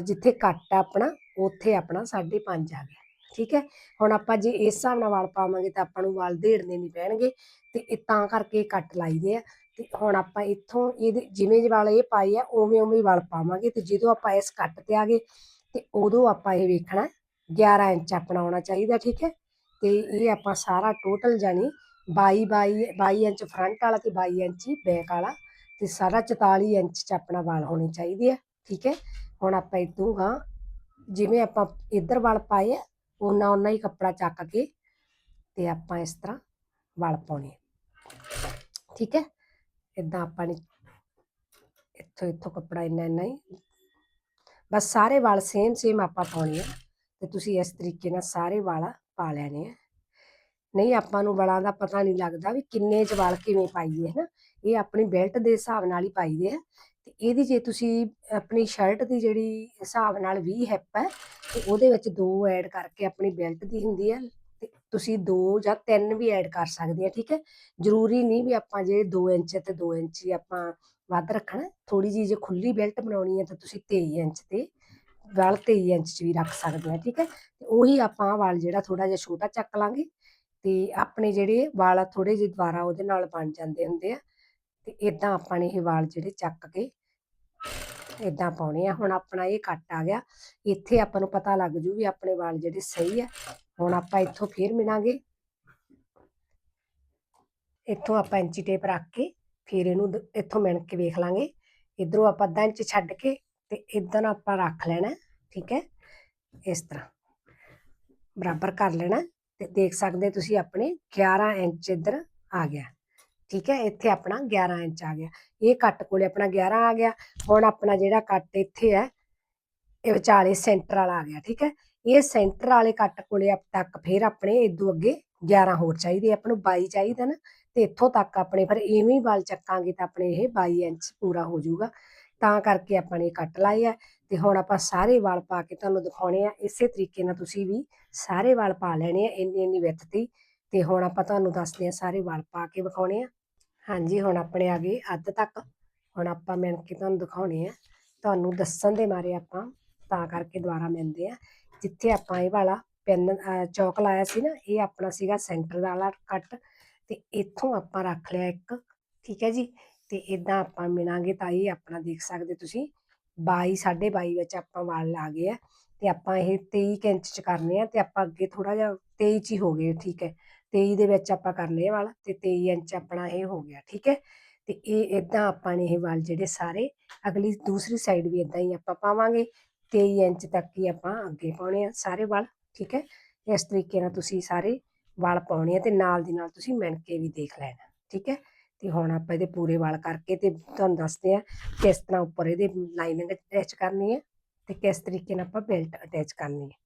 ਜਿੱਥੇ ਕੱਟ ਆ ਆਪਣਾ, ਉੱਥੇ ਆਪਣਾ 5.5 ਆ ਗਿਆ। ਠੀਕ ਹੈ? ਹੁਣ ਆਪਾਂ ਜੇ ਇਸ ਹਿਸਾਬ ਨਾਲ ਵਾਲ ਪਾਵਾਂਗੇ ਤਾਂ ਆਪਾਂ ਨੂੰ ਵਾਲ ਢੇੜਨੇ ਨਹੀਂ ਪੈਣਗੇ ਤੇ ਇਹ ਤਾਂ ਕਰਕੇ ਇਹ ਕੱਟ ਲਾਈਦੇ ਆ। ਤੇ ਹੁਣ ਆਪਾਂ ਇੱਥੋਂ ਇਹਦੇ ਜਿਵੇਂ ਵਾਲ ਇਹ ਪਾਏ ਆ, ਉਵੇਂ ਉਵੇਂ ਵਾਲ ਪਾਵਾਂਗੇ ਤੇ ਜਦੋਂ ਆਪਾਂ ਇਸ ਕੱਟ ਤੇ ਆ ਗਏ ਤੇ ਉਦੋਂ ਆਪਾਂ ਇਹ ਵੇਖਣਾ 11 ਇੰਚ ਆਪਣਾ ਆਉਣਾ ਚਾਹੀਦਾ, ਠੀਕ ਹੈ? ਤੇ ਇਹ ਆਪਾਂ ਸਾਰਾ ਟੋਟਲ ਜਾਨੀ 22 22 22 ਇੰਚ ਫਰੰਟ ਵਾਲਾ ਤੇ 22 ਇੰਚ ਬੈਕ ਵਾਲਾ ਤੇ ਸਾਰਾ 44 ਇੰਚ ਚ ਆਪਣਾ ਵਾਲ ਹੋਣੇ ਚਾਹੀਦੇ ਆ, ਠੀਕ ਹੈ? ਹੁਣ ਆਪਾਂ ਇਦੋਂ ਗਾ ਜਿਵੇਂ ਆਪਾਂ ਇੱਧਰ ਵਾਲ ਪਾਏ ਆ ਉਹਨਾਂ ਉਹਨਾਂ ਹੀ ਕੱਪੜਾ ਚੱਕ ਕੇ ਤੇ ਆਪਾਂ ਇਸ ਤਰ੍ਹਾਂ ਵਾਲ ਪਾਉਣੇ ਠੀਕ ਹੈ? ਇਦਾਂ ਆਪਾਂ ਨੇ ਇੱਥੋਂ ਇੱਥੋਂ ਕੱਪੜਾ ਇੰਨਾ ਇੰਨਾ ਹੀ ਬਸ ਸਾਰੇ ਵਾਲ ਸੇਮ ਸੇਮ ਆਪਾਂ ਪਾਉਣੇ ਆ ਤੇ ਤੁਸੀਂ ਇਸ ਤਰੀਕੇ ਨਾਲ ਸਾਰੇ ਵਾਲ ਪਾ ਲੈਣੇ ਆ। ਨਹੀਂ ਆਪਾਂ ਨੂੰ ਵਾਲਾਂ ਦਾ ਪਤਾ ਨਹੀਂ ਲੱਗਦਾ ਵੀ ਕਿੰਨੇ ਚ ਵਾਲ ਕਿਵੇਂ ਪਾਈਏ ਹਨਾ। ਇਹ ਆਪਣੀ ਬੈਲਟ ਦੇ ਹਿਸਾਬ ਨਾਲ ਹੀ ਪਾਈਦੇ ਆ। ਤੇ ਇਹਦੀ ਜੇ ਤੁਸੀਂ ਆਪਣੀ ਸ਼ਰਟ ਦੀ ਜਿਹੜੀ ਹਿਸਾਬ ਨਾਲ 20 ਹਿੱਪ ਹੈ, ਤੇ ਉਹਦੇ ਵਿੱਚ ਦੋ ਐਡ ਕਰਕੇ ਆਪਣੀ ਬੈਲਟ ਦੀ ਹੁੰਦੀ ਹੈ, ਤੇ ਤੁਸੀਂ ਦੋ ਜਾਂ ਤਿੰਨ ਵੀ ਐਡ ਕਰ ਸਕਦੇ ਆ, ਠੀਕ ਹੈ? ਜ਼ਰੂਰੀ ਨਹੀਂ ਵੀ ਆਪਾਂ ਜੇ 2 ਇੰਚ ਤੇ 2 ਇੰਚ ਹੀ ਆਪਾਂ ਵੱਧ ਰੱਖਣਾ ਥੋੜੀ ਜਿਹੀ ਜੇ ਖੁੱਲੀ ਬੈਲਟ ਬਣਾਉਣੀ ਹੈ ਤਾਂ ਤੁਸੀਂ 23 ਇੰਚ ਤੇ ਵਾਲ 23 ਇੰਚ ਚ ਵੀ ਰੱਖ ਸਕਦੇ ਆ, ਠੀਕ ਹੈ? ਤੇ ਉਹੀ ਆਪਾਂ ਵਾਲ ਜਿਹੜਾ ਥੋੜਾ ਜਿਹਾ ਛੋਟਾ ਚੱਕ ਲਾਂਗੇ, ਤੇ ਆਪਣੇ ਜਿਹੜੇ ਵਾਲ ਥੋੜੇ ਜਿਹੇ ਦੁਬਾਰਾ ਉਹਦੇ ਨਾਲ ਬਣ ਜਾਂਦੇ ਹੁੰਦੇ ਆ ਤੇ ਇਦਾਂ ਆਪਾਂ ਨੇ ਇਹ ਵਾਲ ਜਿਹੜੇ ਚੱਕ ਕੇ ਇਦਾਂ ਪਾਉਣੇ ਆ। ਹੁਣ ਆਪਣਾ ਇਹ ਕੱਟ ਆ ਗਿਆ। ਇੱਥੇ ਆਪਾਂ ਨੂੰ ਪਤਾ ਲੱਗ ਜੂ ਵੀ ਆਪਣੇ ਵਾਲ ਜਿਹੜੇ ਸਹੀ ਆ। ਹੁਣ ਆਪਾਂ ਇੱਥੋਂ ਫੇਰ ਮਿਲਾਂਗੇ। ਇੱਥੋਂ ਆਪਾਂ ਇੰਚੀ ਟੇਪ ਰੱਖ ਕੇ ਫਿਰ ਇਹਨੂੰ ਇੱਥੋਂ ਮਿਣ ਕੇ ਵੇਖ ਲਾਂਗੇ। ਇਧਰੋਂ ਆਪਾਂ ਅੱਧਾ ਇੰਚ ਛੱਡ ਕੇ ਤੇ ਇਦਾਂ ਆਪਾਂ ਰੱਖ ਲੈਣਾ, ਠੀਕ ਹੈ? ਇਸ ਤਰ੍ਹਾਂ। ਬਰਾਬਰ ਕਰ ਲੈਣਾ ਤੇ ਦੇਖ ਸਕਦੇ ਤੁਸੀਂ ਆਪਣੇ 11 ਇੰਚ ਇੱਧਰ ਆ ਗਿਆ। ਠੀਕ ਹੈ, ਇੱਥੇ ਆਪਣਾ 11 ਇੰਚ ਆ ਗਿਆ। ਇਹ ਕੱਟ ਕੋਲੇ ਆਪਣਾ 11 ਆ ਗਿਆ, ਹੁਣ ਆਪਣਾ ਜਿਹੜਾ ਕੱਟ ਇੱਥੇ ਹੈ, ਇਹ ਵਿਚਾਲੇ ਸੈਂਟਰ ਵਾਲਾ ਆ ਗਿਆ, ਠੀਕ ਹੈ। ਇਹ ਸੈਂਟਰ ਵਾਲੇ ਕੱਟ ਕੋਲੇ ਅਬ ਤੱਕ ਫਿਰ ਆਪਣੇ ਇਦੋਂ ਅੱਗੇ 11 ਹੋਰ ਚਾਹੀਦੇ ਆਪਾਂ ਨੂੰ 22 ਚਾਹੀਦਾ ਨਾ, ਤੇ ਇੱਥੋਂ ਤੱਕ ਆਪਣੇ ਫਿਰ ਇਵੇਂ ਵਾਲ ਚੱਕਾਂਗੇ ਤਾਂ ਆਪਣੇ ਇਹ 22 ਇੰਚ ਪੂਰਾ ਹੋ ਜਾਊਗਾ। ਤਾਂ ਕਰਕੇ ਆਪਾਂ ਨੇ ਕੱਟ ਲਾਏ ਆ, ਤੇ ਹੁਣ ਆਪਾਂ ਸਾਰੇ ਵਾਲ ਪਾ ਕੇ ਤੁਹਾਨੂੰ ਦਿਖਾਉਣੇ ਆ, ਇਸੇ ਤਰੀਕੇ ਨਾਲ ਤੁਸੀਂ ਵੀ ਸਾਰੇ ਵਾਲ ਪਾ ਲੈਣੇ ਆ ਇੰਨੀ ਇੰਨੀ ਵਿੱਥ ਤੇ ਤੇ ਹੁਣ ਆਪਾਂ ਤੁਹਾਨੂੰ ਦੱਸਦੇ ਆ ਸਾਰੇ ਵਾਲ ਪਾ ਕੇ ਵਿਖਾਉਣੇ ਆ। ਹਾਂਜੀ, ਹੁਣ ਆਪਣੇ ਆ ਗਏ ਅੱਧ ਤੱਕ। ਹੁਣ ਆਪਾਂ ਮਿਣ ਕੇ ਤੁਹਾਨੂੰ ਦਿਖਾਉਣੇ ਆ। ਤੁਹਾਨੂੰ ਦੱਸਣ ਦੇ ਮਾਰੇ ਆਪਾਂ, ਤਾਂ ਕਰਕੇ ਦੁਬਾਰਾ ਮਿਲਦੇ ਆ। ਜਿੱਥੇ ਆਪਾਂ ਇਹ ਵਾਲਾ ਪੈਨ ਚੌਕ ਲਾਇਆ ਸੀ ਨਾ, ਇਹ ਆਪਣਾ ਸੀਗਾ ਸੈਂਟਰ ਵਾਲਾ ਕੱਟ। ਤੇ ਇੱਥੋਂ ਆਪਾਂ ਰੱਖ ਲਿਆ ਇੱਕ, ਠੀਕ ਹੈ ਜੀ? ਤੇ ਇਦਾਂ ਆਪਾਂ ਮਿਣਾਂਗੇ ਤਾਂ ਇਹ ਆਪਣਾ ਦੇਖ ਸਕਦੇ ਤੁਸੀਂ। 22 22.5 ਵਿੱਚ ਆਪਾਂ ਵਾਲ ਲਾ ਗਏ ਆ। ਤੇ ਆਪਾਂ ਇਹ 23 ਕੁ ਇੰਚ ਚ ਕਰਨੇ ਆ। ਤੇ ਆਪਾਂ ਅੱਗੇ ਥੋੜਾ ਜਿਹਾ 23 ਚ ਹੀ ਹੋ ਗਏ, ਠੀਕ ਹੈ? 23 ਦੇ ਵਿੱਚ ਆਪਾਂ ਕਰ ਲਏ ਵਾਲ ਤੇ 23 ਇੰਚ ਆਪਣਾ ਇਹ ਹੋ ਗਿਆ, ਠੀਕ ਹੈ? ਤੇ ਇਹ ਇਦਾਂ ਆਪਾਂ ਨੇ ਇਹ ਵਾਲ ਜਿਹੜੇ ਸਾਰੇ ਅਗਲੀ ਦੂਸਰੀ ਸਾਈਡ ਵੀ ਇਦਾਂ ਹੀ ਆਪਾਂ ਪਾਵਾਂਗੇ 23 ਇੰਚ ਤੱਕ ਹੀ ਆਪਾਂ ਅੱਗੇ ਪਾਉਣੇ ਆ ਸਾਰੇ ਵਾਲ, ਠੀਕ ਹੈ? ਇਸ ਤਰੀਕੇ ਨਾਲ ਤੁਸੀਂ ਸਾਰੇ ਵਾਲ ਪਾਉਣੇ ਆ ਤੇ ਨਾਲ ਦੀ ਨਾਲ ਤੁਸੀਂ ਮਣਕੇ ਵੀ ਦੇਖ ਲੈਣਾ, ਠੀਕ ਹੈ? ਤੇ ਹੁਣ ਆਪਾਂ ਇਹਦੇ ਪੂਰੇ ਵਾਲ ਕਰਕੇ ਤੇ ਤੁਹਾਨੂੰ ਦੱਸਦੇ ਆ ਕਿਸ ਤਰ੍ਹਾਂ ਉੱਪਰ ਇਹਦੇ ਲਾਈਨਿੰਗ ਅਟੈਚ ਕਰਨੀ ਹੈ ਤੇ ਕਿਸ ਤਰੀਕੇ ਨਾਲ ਆਪਾਂ ਬੈਲਟ ਅਟੈਚ ਕਰਨੀ ਹੈ।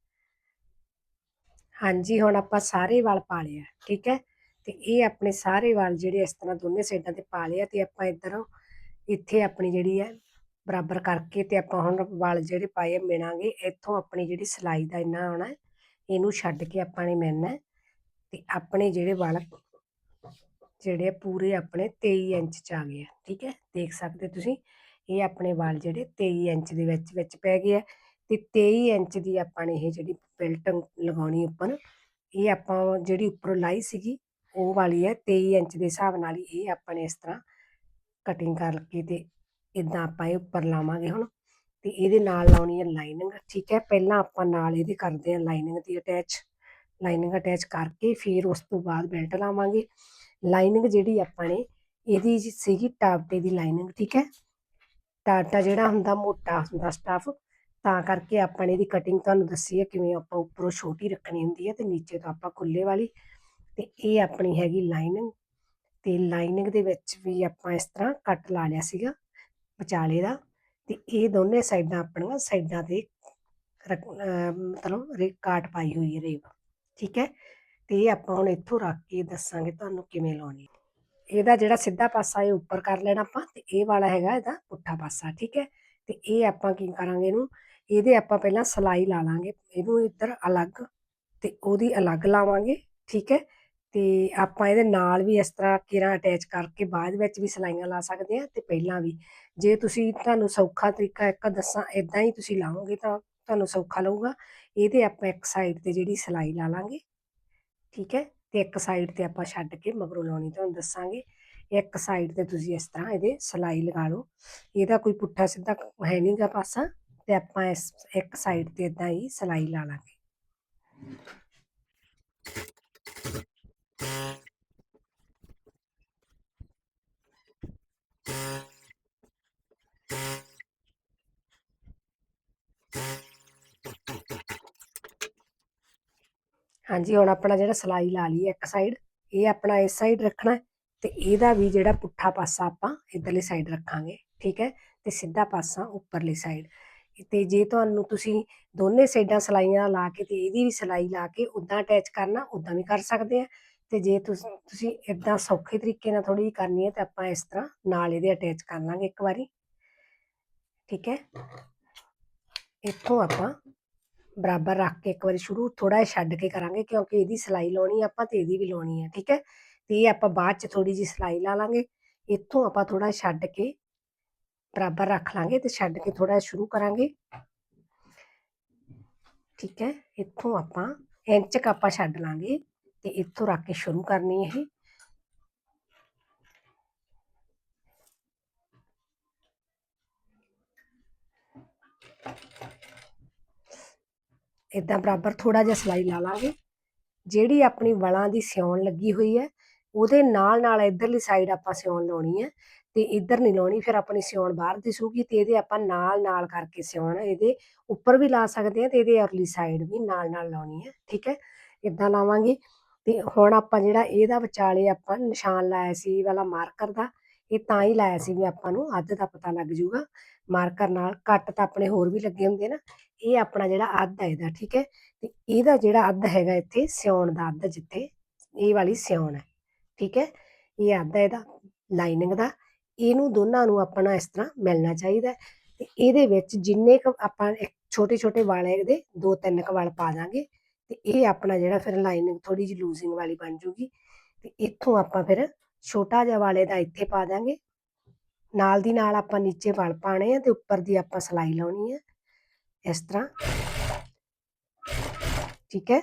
ਹਾਂਜੀ, ਹੁਣ ਆਪਾਂ ਸਾਰੇ ਵਾਲ ਪਾ ਲਏ ਆ, ਠੀਕ ਹੈ? ਤੇ ਇਹ ਆਪਣੇ ਸਾਰੇ ਵਾਲ ਜਿਹੜੇ ਇਸ ਤਰ੍ਹਾਂ ਦੋਨੇ ਸਾਈਡਾਂ ਤੇ ਪਾ ਲਿਆ ਆ ਤੇ ਆਪਾਂ ਇੱਧਰੋਂ ਇੱਥੇ ਆਪਣੀ ਜਿਹੜੀ ਹੈ ਬਰਾਬਰ ਕਰਕੇ ਤੇ ਆਪਾਂ ਹੁਣ ਵਾਲ ਜਿਹੜੇ ਪਾਏ ਆ ਮਿਣਾਂਗੇ, ਇੱਥੋਂ ਆਪਣੀ ਜਿਹੜੀ ਸਲਾਈ ਦਾ ਇੰਨਾ ਆਉਣਾ ਇਹਨੂੰ ਛੱਡ ਕੇ ਆਪਾਂ ਨੇ ਮਿਣਨਾ ਹੈ ਤੇ ਆਪਣੇ ਜਿਹੜੇ ਵਾਲ ਜਿਹੜੇ ਆ ਪੂਰੇ ਆਪਣੇ 23 ਇੰਚ ਚ ਆ ਗਏ ਆ, ਠੀਕ ਹੈ? ਦੇਖ ਸਕਦੇ ਤੁਸੀਂ, ਇਹ ਆਪਣੇ ਵਾਲ ਜਿਹੜੇ 23 ਇੰਚ ਦੇ ਵਿੱਚ ਵਿੱਚ ਪੈ ਗਏ ਆ। ਤੇ 23 ਇੰਚ ਦੀ ਆਪਾਂ ਨੇ ਇਹ ਜਿਹੜੀ ਬੈਲਟ ਲਗਾਉਣੀ ਉੱਪਰ, ਇਹ ਆਪਾਂ ਜਿਹੜੀ ਉੱਪਰੋਂ ਲਾਈ ਸੀਗੀ, ਉਹ ਵਾਲੀ ਹੈ 23 ਇੰਚ ਦੇ ਹਿਸਾਬ ਨਾਲ ਇਹ ਆਪਾਂ ਨੇ ਇਸ ਤਰ੍ਹਾਂ ਕਟਿੰਗ ਕਰਕੇ ਤੇ ਇਦਾਂ ਆਪਾਂ ਇਹ ਉੱਪਰ ਲਾਵਾਂਗੇ ਹੁਣ ਤੇ ਇਹਦੇ ਨਾਲ ਲਾਉਣੀ ਹੈ ਲਾਈਨਿੰਗ ਠੀਕ ਹੈ? ਪਹਿਲਾਂ ਆਪਾਂ ਨਾਲ ਇਹਦੇ ਕਰਦੇ ਹਾਂ ਲਾਈਨਿੰਗ ਦੀ ਅਟੈਚ ਲਾਈਨਿੰਗ ਅਟੈਚ ਕਰਕੇ ਫਿਰ ਉਸ ਤੋਂ ਬਾਅਦ ਬੈਲਟ ਲਾਵਾਂਗੇ। ਲਾਈਨਿੰਗ ਜਿਹੜੀ ਆਪਾਂ ਨੇ, ਇਹਦੀ ਸੀਗੀ ਟਾਪਟੇ ਦੀ ਲਾਈਨਿੰਗ ਠੀਕ ਹੈ? ਟਾਟਾ ਜਿਹੜਾ ਹੁੰਦਾ ਮੋਟਾ ਹੁੰਦਾ ਸਟਫ ਤਾਂ ਕਰਕੇ ਆਪਾਂ ਨੇ ਇਹਦੀ ਕਟਿੰਗ ਤੁਹਾਨੂੰ ਦੱਸੀ ਹੈ ਕਿਵੇਂ ਆਪਾਂ ਉੱਪਰੋਂ ਛੋਟੀ ਰੱਖਣੀ ਹੁੰਦੀ ਹੈ ਤੇ ਨੀਚੇ ਤੋਂ ਆਪਾਂ ਖੁੱਲੇ ਵਾਲੀ ਤੇ ਇਹ ਆਪਣੀ ਹੈਗੀ ਲਾਈਨਿੰਗ ਤੇ ਲਾਈਨਿੰਗ ਦੇ ਵਿੱਚ ਵੀ ਆਪਾਂ ਇਸ ਤਰ੍ਹਾਂ ਕੱਟ ਲਾ ਲਿਆ ਸੀਗਾ ਵਿਚਾਲੇ ਦਾ ਤੇ ਇਹ ਦੋਨੇ ਸਾਈਡਾਂ ਆਪਣੀਆਂ ਸਾਈਡਾਂ ਤੇ ਰੱਖ- ਮਤਲਬ ਰੇ, ਕਾਟ ਪਾਈ ਹੋਈ ਹੈ ਰੇਬ ਠੀਕ ਹੈ? ਤੇ ਇਹ ਆਪਾਂ ਹੁਣ ਇੱਥੋਂ ਰੱਖ ਕੇ ਦੱਸਾਂਗੇ ਤੁਹਾਨੂੰ ਕਿਵੇਂ ਲਾਉਣੀ ਇਹਦਾ ਜਿਹੜਾ ਸਿੱਧਾ ਪਾਸਾ ਇਹ ਉੱਪਰ ਕਰ ਲੈਣਾ ਆਪਾਂ ਤੇ ਇਹ ਵਾਲਾ ਹੈਗਾ ਇਹਦਾ ਪੁੱਠਾ ਪਾਸਾ, ਠੀਕ ਹੈ? ਤੇ ਇਹ ਆਪਾਂ ਕੀ ਕਰਾਂਗੇ ਇਹਨੂੰ ਇਹਦੇ ਆਪਾਂ ਪਹਿਲਾਂ ਸਲਾਈ ਲਾ ਲਾਂਗੇ, ਇਹਨੂੰ ਇੱਧਰ ਅਲੱਗ ਤੇ ਉਹਦੀ ਅਲੱਗ ਲਾਵਾਂਗੇ, ਠੀਕ ਹੈ? ਤੇ ਆਪਾਂ ਇਹਦੇ ਨਾਲ ਵੀ ਇਸ ਤਰ੍ਹਾਂ ਕਿਰਾਂ ਅਟੈਚ ਕਰਕੇ ਬਾਅਦ ਵਿੱਚ ਵੀ ਸਲਾਈਆਂ ਲਾ ਸਕਦੇ ਆ ਤੇ ਪਹਿਲਾਂ ਵੀ। ਜੇ ਤੁਸੀਂ ਤੁਹਾਨੂੰ ਸੌਖਾ ਤਰੀਕਾ ਇੱਕ ਦੱਸਾਂ ਇਦਾਂ ਹੀ ਤੁਸੀਂ ਲਾਓਗੇ ਤਾਂ ਤੁਹਾਨੂੰ ਸੌਖਾ ਲਊਗਾ। ਇਹਦੇ ਆਪਾਂ ਇੱਕ ਸਾਈਡ ਤੇ ਜਿਹੜੀ ਸਿਲਾਈ ਲਾ ਲਾਂਗੇ, ਠੀਕ ਹੈ? ਤੇ ਇੱਕ ਸਾਈਡ ਤੇ ਆਪਾਂ ਛੱਡ ਕੇ ਮਗਰੋਂ ਲਾਉਣੀ ਤੁਹਾਨੂੰ ਦੱਸਾਂਗੇ। ਇੱਕ ਸਾਈਡ ਤੇ ਤੁਸੀਂ ਇਸ ਤਰ੍ਹਾਂ ਇਹਦੇ ਸਿਲਾਈ ਲਗਾ ਲਓ। ਇਹਦਾ ਕੋਈ ਪੁੱਠਾ ਸਿੱਧਾ ਹੈ ਨਹੀਂਗਾ ਪਾਸਾ। ਤੇ ਆਪਾਂ ਇਸ ਇੱਕ ਸਾਈਡ ਤੇ ਇਦਾਂ ਹੀ ਸਿਲਾਈ ਲਾ ਲਾਂਗੇ। ਹਾਂਜੀ, ਹੁਣ ਆਪਣਾ ਜਿਹੜਾ ਸਿਲਾਈ ਲਾ ਲਈ ਇੱਕ ਸਾਈਡ ਇਹ ਆਪਣਾ ਇਸ ਸਾਈਡ ਰੱਖਣਾ ਤੇ ਇਹਦਾ ਵੀ ਜਿਹੜਾ ਪੁੱਠਾ ਪਾਸਾ ਆਪਾਂ ਇਧਰਲੀ ਸਾਈਡ ਰੱਖਾਂਗੇ, ਠੀਕ ਹੈ? ਤੇ ਸਿੱਧਾ ਪਾਸਾ ਉੱਪਰਲੀ ਸਾਈਡ ਤੇ ਜੇ ਤੁਹਾਨੂੰ ਤੁਸੀਂ ਦੋਨੇ ਸਾਈਡਾਂ ਸਲਾਈਆਂ ਲਾ ਕੇ ਤੇ ਇਹਦੀ ਵੀ ਸਲਾਈ ਲਾ ਕੇ ਉਦਾਂ ਅਟੈਚ ਕਰਨਾ ਉਦਾਂ ਵੀ ਕਰ ਸਕਦੇ ਆ। ਤੇ ਜੇ ਤੁਸੀਂ ਤੁਸੀਂ ਇਦਾਂ ਸੌਖੇ ਤਰੀਕੇ ਨਾਲ ਥੋੜੀ ਜਿਹੀ ਕਰਨੀ ਹੈ ਤੇ ਆਪਾਂ ਇਸ ਤਰ੍ਹਾਂ ਨਾਲ ਇਹਦੇ ਅਟੈਚ ਕਰ ਲਾਂਗੇ ਇੱਕ ਵਾਰੀ। ਠੀਕ ਹੈ? ਇੱਥੋਂ ਆਪਾਂ ਬਰਾਬਰ ਰੱਖ ਕੇ ਇੱਕ ਵਾਰੀ ਸ਼ੁਰੂ ਥੋੜਾ ਜਿਹਾ ਛੱਡ ਕੇ ਕਰਾਂਗੇ ਕਿਉਂਕਿ ਇਹਦੀ ਸਲਾਈ ਲਾਉਣੀ ਆਪਾਂ ਤੇ ਇਹਦੀ ਵੀ ਲਾਉਣੀ ਹੈ ਠੀਕ ਹੈ? ਤੇ ਇਹ ਆਪਾਂ ਬਾਅਦ ਚ ਥੋੜੀ ਜਿਹੀ ਸਲਾਈ ਲਾ ਲਾਂਗੇ। ਇੱਥੋਂ ਆਪਾਂ ਥੋੜਾ ਛੱਡ ਕੇ ਬਰਾਬਰ ਰੱਖ ਲਾਂਗੇ ਤੇ ਛੱਡ ਕੇ ਥੋੜਾ ਸ਼ੁਰੂ ਕਰਾਂਗੇ। ਠੀਕ ਹੈ, ਇੱਥੋਂ ਆਪਾਂ ਇੰਚ ਕ ਆਪਾਂ ਛੱਡ ਲਾਂਗੇ ਤੇ ਇੱਥੋਂ ਰੱਖ ਕੇ ਸ਼ੁਰੂ ਕਰਨੀ ਇਹ। ਇਦਾਂ ਬਰਾਬਰ ਥੋੜਾ ਜਿਹਾ ਸਲਾਈ ਲਾ ਲਾਂਗੇ। ਜਿਹੜੀ ਆਪਣੀ ਵਲਾਂ ਦੀ ਸਿਉਣ ਲੱਗੀ ਹੋਈ ਹੈ ਉਹਦੇ ਨਾਲ ਨਾਲ ਇਧਰਲੀ ਸਾਈਡ ਆਪਾਂ ਸਿਉਣ ਲਾਉਣੀ ਹੈ ਤੇ ਇੱਧਰ ਨਹੀਂ ਲਾਉਣੀ, ਫਿਰ ਆਪਣੀ ਸਿਉਣ ਬਾਹਰ ਦਿਸੂਗੀ ਤੇ ਇਹਦੇ ਆਪਾਂ ਨਾਲ ਨਾਲ ਕਰਕੇ ਸਿਉਣਾ, ਇਹਦੇ ਉੱਪਰ ਵੀ ਲਾ ਸਕਦੇ ਆ ਤੇ ਇਹਦੇ ਅਰਲੀ ਸਾਈਡ ਵੀ ਨਾਲ ਨਾਲ ਲਾਉਣੀ ਹੈ, ਠੀਕ ਹੈ? ਇਦਾਂ ਲਾਵਾਂਗੇ ਤੇ ਹੁਣ ਆਪਾਂ ਜਿਹੜਾ ਇਹਦਾ ਵਿਚਾਲੇ ਆਪਾਂ ਨਿਸ਼ਾਨ ਲਾਇਆ ਸੀ, ਇਹ ਵਾਲਾ ਮਾਰਕਰ ਦਾ, ਇਹ ਤਾਂ ਹੀ ਲਾਇਆ ਸੀ ਵੀ ਆਪਾਂ ਨੂੰ ਅੱਧ ਦਾ ਪਤਾ ਲੱਗ ਜਾਊਗਾ ਮਾਰਕਰ ਨਾਲ ਕੱਟ ਤਾਂ ਆਪਣੇ ਹੋਰ ਵੀ ਲੱਗੇ ਹੁੰਦੇ ਨਾ, ਇਹ ਆਪਣਾ ਜਿਹੜਾ ਅੱਧ ਹੈ ਇਹਦਾ, ਠੀਕ ਹੈ? ਤੇ ਇਹਦਾ ਜਿਹੜਾ ਅੱਧ ਹੈਗਾ ਇੱਥੇ ਸਿਉਣ ਦਾ ਅੱਧ ਜਿੱਥੇ, ਇਹ ਵਾਲੀ ਸਿਉਣ ਹੈ। ਠੀਕ ਹੈ? ਇਹ ਅੱਧ ਇਹਦਾ ਲਾਈਨਿੰਗ ਦਾ, ਇਹਨੂੰ ਦੋਨਾਂ ਨੂੰ ਆਪਣਾ ਇਸ ਤਰ੍ਹਾਂ ਮਿਲਣਾ ਚਾਹੀਦਾ ਹੈ ਤੇ ਇਹਦੇ ਵਿੱਚ ਜਿੰਨੇ ਕ ਆਪਾਂ ਛੋਟੇ ਛੋਟੇ ਵਾਲ ਹੈ ਇਹਦੇ ਦੋ ਤਿੰਨ ਕ ਵਾਲ ਪਾ ਦਾਂਗੇ ਤੇ ਇਹ ਆਪਣਾ ਜਿਹੜਾ ਫਿਰ ਲਾਈਨਿੰਗ ਥੋੜੀ ਜਿਹੀ ਲੂਜ਼ਿੰਗ ਵਾਲੀ ਬਣ ਜੂਗੀ ਤੇ ਇੱਥੋਂ ਆਪਾਂ ਫਿਰ ਛੋਟਾ ਜਿਹਾ ਵਾਲੇ ਦਾ ਇੱਥੇ ਪਾ ਦਾਂਗੇ। ਨਾਲ ਦੀ ਨਾਲ ਆਪਾਂ ਨੀਚੇ ਵਾਲ ਪਾਣੇ ਆ ਤੇ ਉੱਪਰ ਦੀ ਆਪਾਂ ਸਲਾਈ ਲਾਉਣੀ ਹੈ ਇਸ ਤਰ੍ਹਾਂ, ਠੀਕ ਹੈ?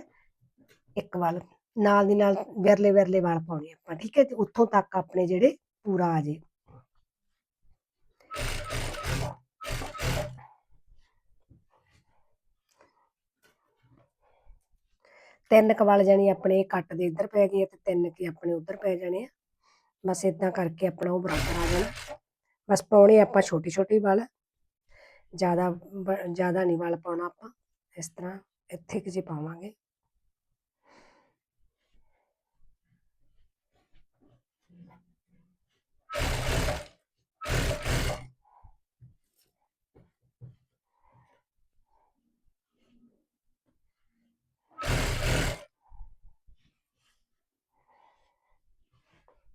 ਇੱਕ ਵਲ ਨਾਲ ਦੀ ਨਾਲ ਵਿਰਲੇ ਵਿਰਲੇ ਵਾਲ ਪਾਉਣੇ ਆਪਾਂ ਠੀਕ ਹੈ? ਤੇ ਉੱਥੋਂ ਤੱਕ ਆਪਣੇ ਜਿਹੜੇ ਪੂਰਾ ਆ ਜੇ। ਤਿੰਨ ਕੁ ਵਲ ਜਾਣੀ ਆਪਣੇ ਇਹ ਕੱਟ ਦੇ ਇੱਧਰ ਪੈ ਗਏ ਤੇ ਤਿੰਨ ਕੀ ਆਪਣੇ ਉੱਧਰ ਪੈ ਜਾਣੇ ਆ। ਬਸ ਇਦਾਂ ਕਰਕੇ ਆਪਣਾ ਉਹ ਬਰਾਬਰ ਆ ਜਾਣਾ। ਬਸ ਪਾਉਣੇ ਆਪਾਂ ਛੋਟੀ ਛੋਟੀ ਵਲ। ਜ਼ਿਆਦਾ ਜ਼ਿਆਦਾ ਨਹੀਂ ਵਲ ਪਾਉਣਾ ਆਪਾਂ। ਇਸ ਤਰ੍ਹਾਂ ਇੱਥੇ ਕਿ ਜੇ ਪਾਵਾਂਗੇ।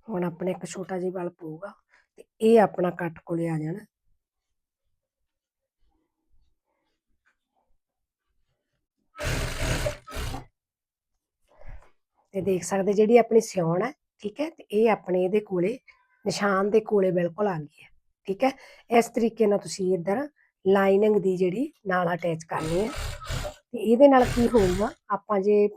ਹੁਣ ਆਪਣੇ ਇੱਕ ਛੋਟਾ ਜਿਹਾ ਵਲ ਪਊਗਾ ਤੇ ਇਹ ਆਪਣਾ ਕੱਟ ਕੋਲੇ ਆ ਜਾਣਾ। ਤੇ ਦੇਖ ਸਕਦੇ ਜਿਹੜੀ ਆਪਣੀ ਸਿਉਣ ਹੈ, ਠੀਕ ਹੈ, ਤੇ ਇਹ ਆਪਣੇ ਇਹਦੇ ਕੋਲੇ, ਨਿਸ਼ਾਨ ਦੇ ਕੋਲੇ ਬਿਲਕੁਲ ਆ ਗਈ ਹੈ, ਠੀਕ ਹੈ। ਇਸ ਤਰੀਕੇ ਨਾਲ ਤੁਸੀਂ ਇੱਧਰ ਲਾਈਨਿੰਗ ਦੀ ਜਿਹੜੀ ਨਾਲ ਅਟੈਚ ਕਰਨੀ ਹੈ, ਤੇ ਇਹਦੇ ਨਾਲ ਕੀ ਹੋਊਗਾ, ਆਪਾਂ ਜੇ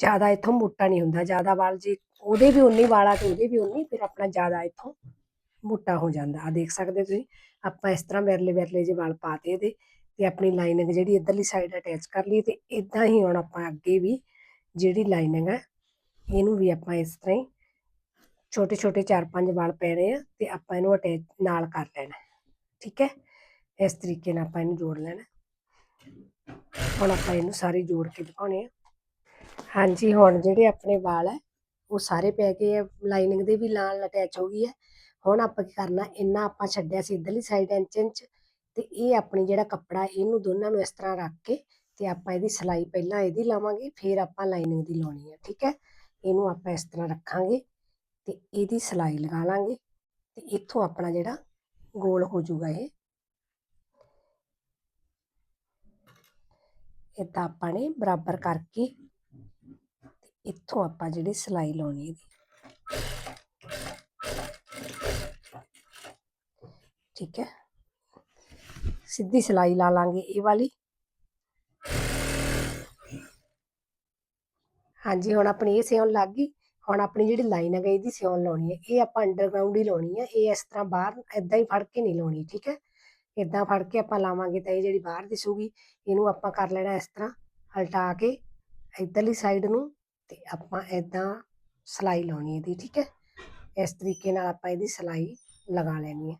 ਜ਼ਿਆਦਾ ਇੱਥੋਂ ਮੋਟਾ ਨਹੀਂ ਹੁੰਦਾ, ਜ਼ਿਆਦਾ ਵਾਲ ਜੇ ਉਹਦੇ ਵੀ ਉਨੀ ਵਾਲਾ ਤੇ ਉਹਦੇ ਵੀ ਉਨੀ ਫਿਰ ਆਪਣਾ ਜ਼ਿਆਦਾ ਇੱਥੋਂ ਮੋਟਾ ਹੋ ਜਾਂਦਾ। ਆ ਦੇਖ ਸਕਦੇ ਤੁਸੀਂ, ਆਪਾਂ ਇਸ ਤਰ੍ਹਾਂ ਵਿਰਲੇ ਵਿਰਲੇ ਜੇ ਵਾਲ ਪਾਤੇ ਇਹਦੇ ਤੇ ਆਪਣੀ ਲਾਈਨਿੰਗ ਜਿਹੜੀ ਇਧਰਲੀ ਸਾਈਡ ਅਟੈਚ ਕਰ ਲਈ ਤੇ ਇਦਾਂ ਹੀ ਹੁਣ ਆਪਾਂ ਅੱਗੇ ਵੀ ਜਿਹੜੀ ਲਾਈਨਿੰਗ ਹੈ ਇਹਨੂੰ ਵੀ ਆਪਾਂ ਇਸ ਤਰ੍ਹਾਂ ਹੀ ਛੋਟੇ ਛੋਟੇ ਚਾਰ ਪੰਜ ਵਾਲ ਪੈਣੇ ਆ ਤੇ ਆਪਾਂ ਇਹਨੂੰ ਅਟੈਚ ਨਾਲ ਕਰ ਲੈਣਾ। ਠੀਕ ਹੈ? ਇਸ ਤਰੀਕੇ ਨਾਲ ਆਪਾਂ ਇਹਨੂੰ ਜੋੜ ਲੈਣਾ। ਹੁਣ ਆਪਾਂ ਇਹਨੂੰ ਸਾਰੇ ਜੋੜ ਕੇ ਦਿਖਾਉਣੇ ਆ। ਹਾਂਜੀ, ਹੁਣ ਜਿਹੜੇ ਆਪਣੇ ਵਾਲ ਹੈ ਉਹ ਸਾਰੇ ਪੈ ਗਏ ਆ ਲਾਈਨਿੰਗ ਦੇ ਵੀ ਨਾਲ ਅਟੈਚ ਹੋ ਗਈ ਹੈ ਹੁਣ ਆਪਾਂ ਕੀ ਕਰਨਾ, ਇੰਨਾ ਆਪਾਂ ਛੱਡਿਆ ਸੀ ਇਧਰਲੀ ਸਾਈਡ ਇੰਚ ਇੰਚ ਤੇ ਇਹ ਆਪਣੀ ਜਿਹੜਾ ਕੱਪੜਾ, ਇਹਨੂੰ ਦੋਨਾਂ ਨੂੰ ਇਸ ਤਰ੍ਹਾਂ ਰੱਖ ਕੇ ਤੇ ਆਪਾਂ ਇਹਦੀ ਸਲਾਈ ਪਹਿਲਾਂ ਇਹਦੀ ਲਾਵਾਂਗੇ, ਫਿਰ ਆਪਾਂ ਲਾਈਨਿੰਗ ਦੀ ਲਾਉਣੀ ਹੈ ਠੀਕ ਹੈ? ਇਹਨੂੰ ਆਪਾਂ ਇਸ ਤਰ੍ਹਾਂ ਰੱਖਾਂਗੇ ਤੇ ਇਹਦੀ ਸਲਾਈ ਲਗਾ ਲਾਂਗੇ ਤੇ ਇੱਥੋਂ ਆਪਣਾ ਜਿਹੜਾ ਗੋਲ ਹੋ ਜਾਊਗਾ ਇਹ। ਇਦਾਂ ਆਪਾਂ ਨੇ ਬਰਾਬਰ ਕਰਕੇ ਇੱਥੋਂ ਆਪਾਂ ਜਿਹੜੀ ਸਿਲਾਈ ਲਾਉਣੀ ਹੈ ਠੀਕ ਹੈ। ਸਿੱਧੀ ਸਿਲਾਈ ਲਾ ਲਾਂਗੇ ਇਹ ਵਾਲੀ। ਹਾਂਜੀ, ਹੁਣ ਆਪਣੀ ਇਹ ਸਿਉਣ ਲੱਗ ਗਈ। ਹੁਣ ਆਪਣੀ ਜਿਹੜੀ ਲਾਈਨ ਹੈਗਾ ਇਹਦੀ ਸਿਉਣ ਲਾਉਣੀ ਹੈ। ਇਹ ਆਪਾਂ ਅੰਡਰਗਰਾਉਂਡ ਹੀ ਲਾਉਣੀ ਹੈ। ਇਹ ਇਸ ਤਰ੍ਹਾਂ ਬਾਹਰ ਇਦਾਂ ਹੀ ਫੜ ਕੇ ਨਹੀਂ ਲਾਉਣੀ, ਠੀਕ ਹੈ। ਇਦਾਂ ਫੜ ਕੇ ਆਪਾਂ ਲਾਵਾਂਗੇ ਤਾਂ ਇਹ ਜਿਹੜੀ ਬਾਹਰ ਦਿਸੂਗੀ, ਇਹਨੂੰ ਆਪਾਂ ਕਰ ਲੈਣਾ ਇਸ ਤਰ੍ਹਾਂ ਹਲਟਾ ਕੇ ਇਧਰਲੀ ਸਾਈਡ ਨੂੰ ਤੇ ਆਪਾਂ ਇਦਾਂ ਸਲਾਈ ਲਾਉਣੀ ਇਹਦੀ, ਠੀਕ ਹੈ? ਇਸ ਤਰੀਕੇ ਨਾਲ ਆਪਾਂ ਇਹਦੀ ਸਲਾਈ ਲਗਾ ਲੈਣੀ ਹੈ।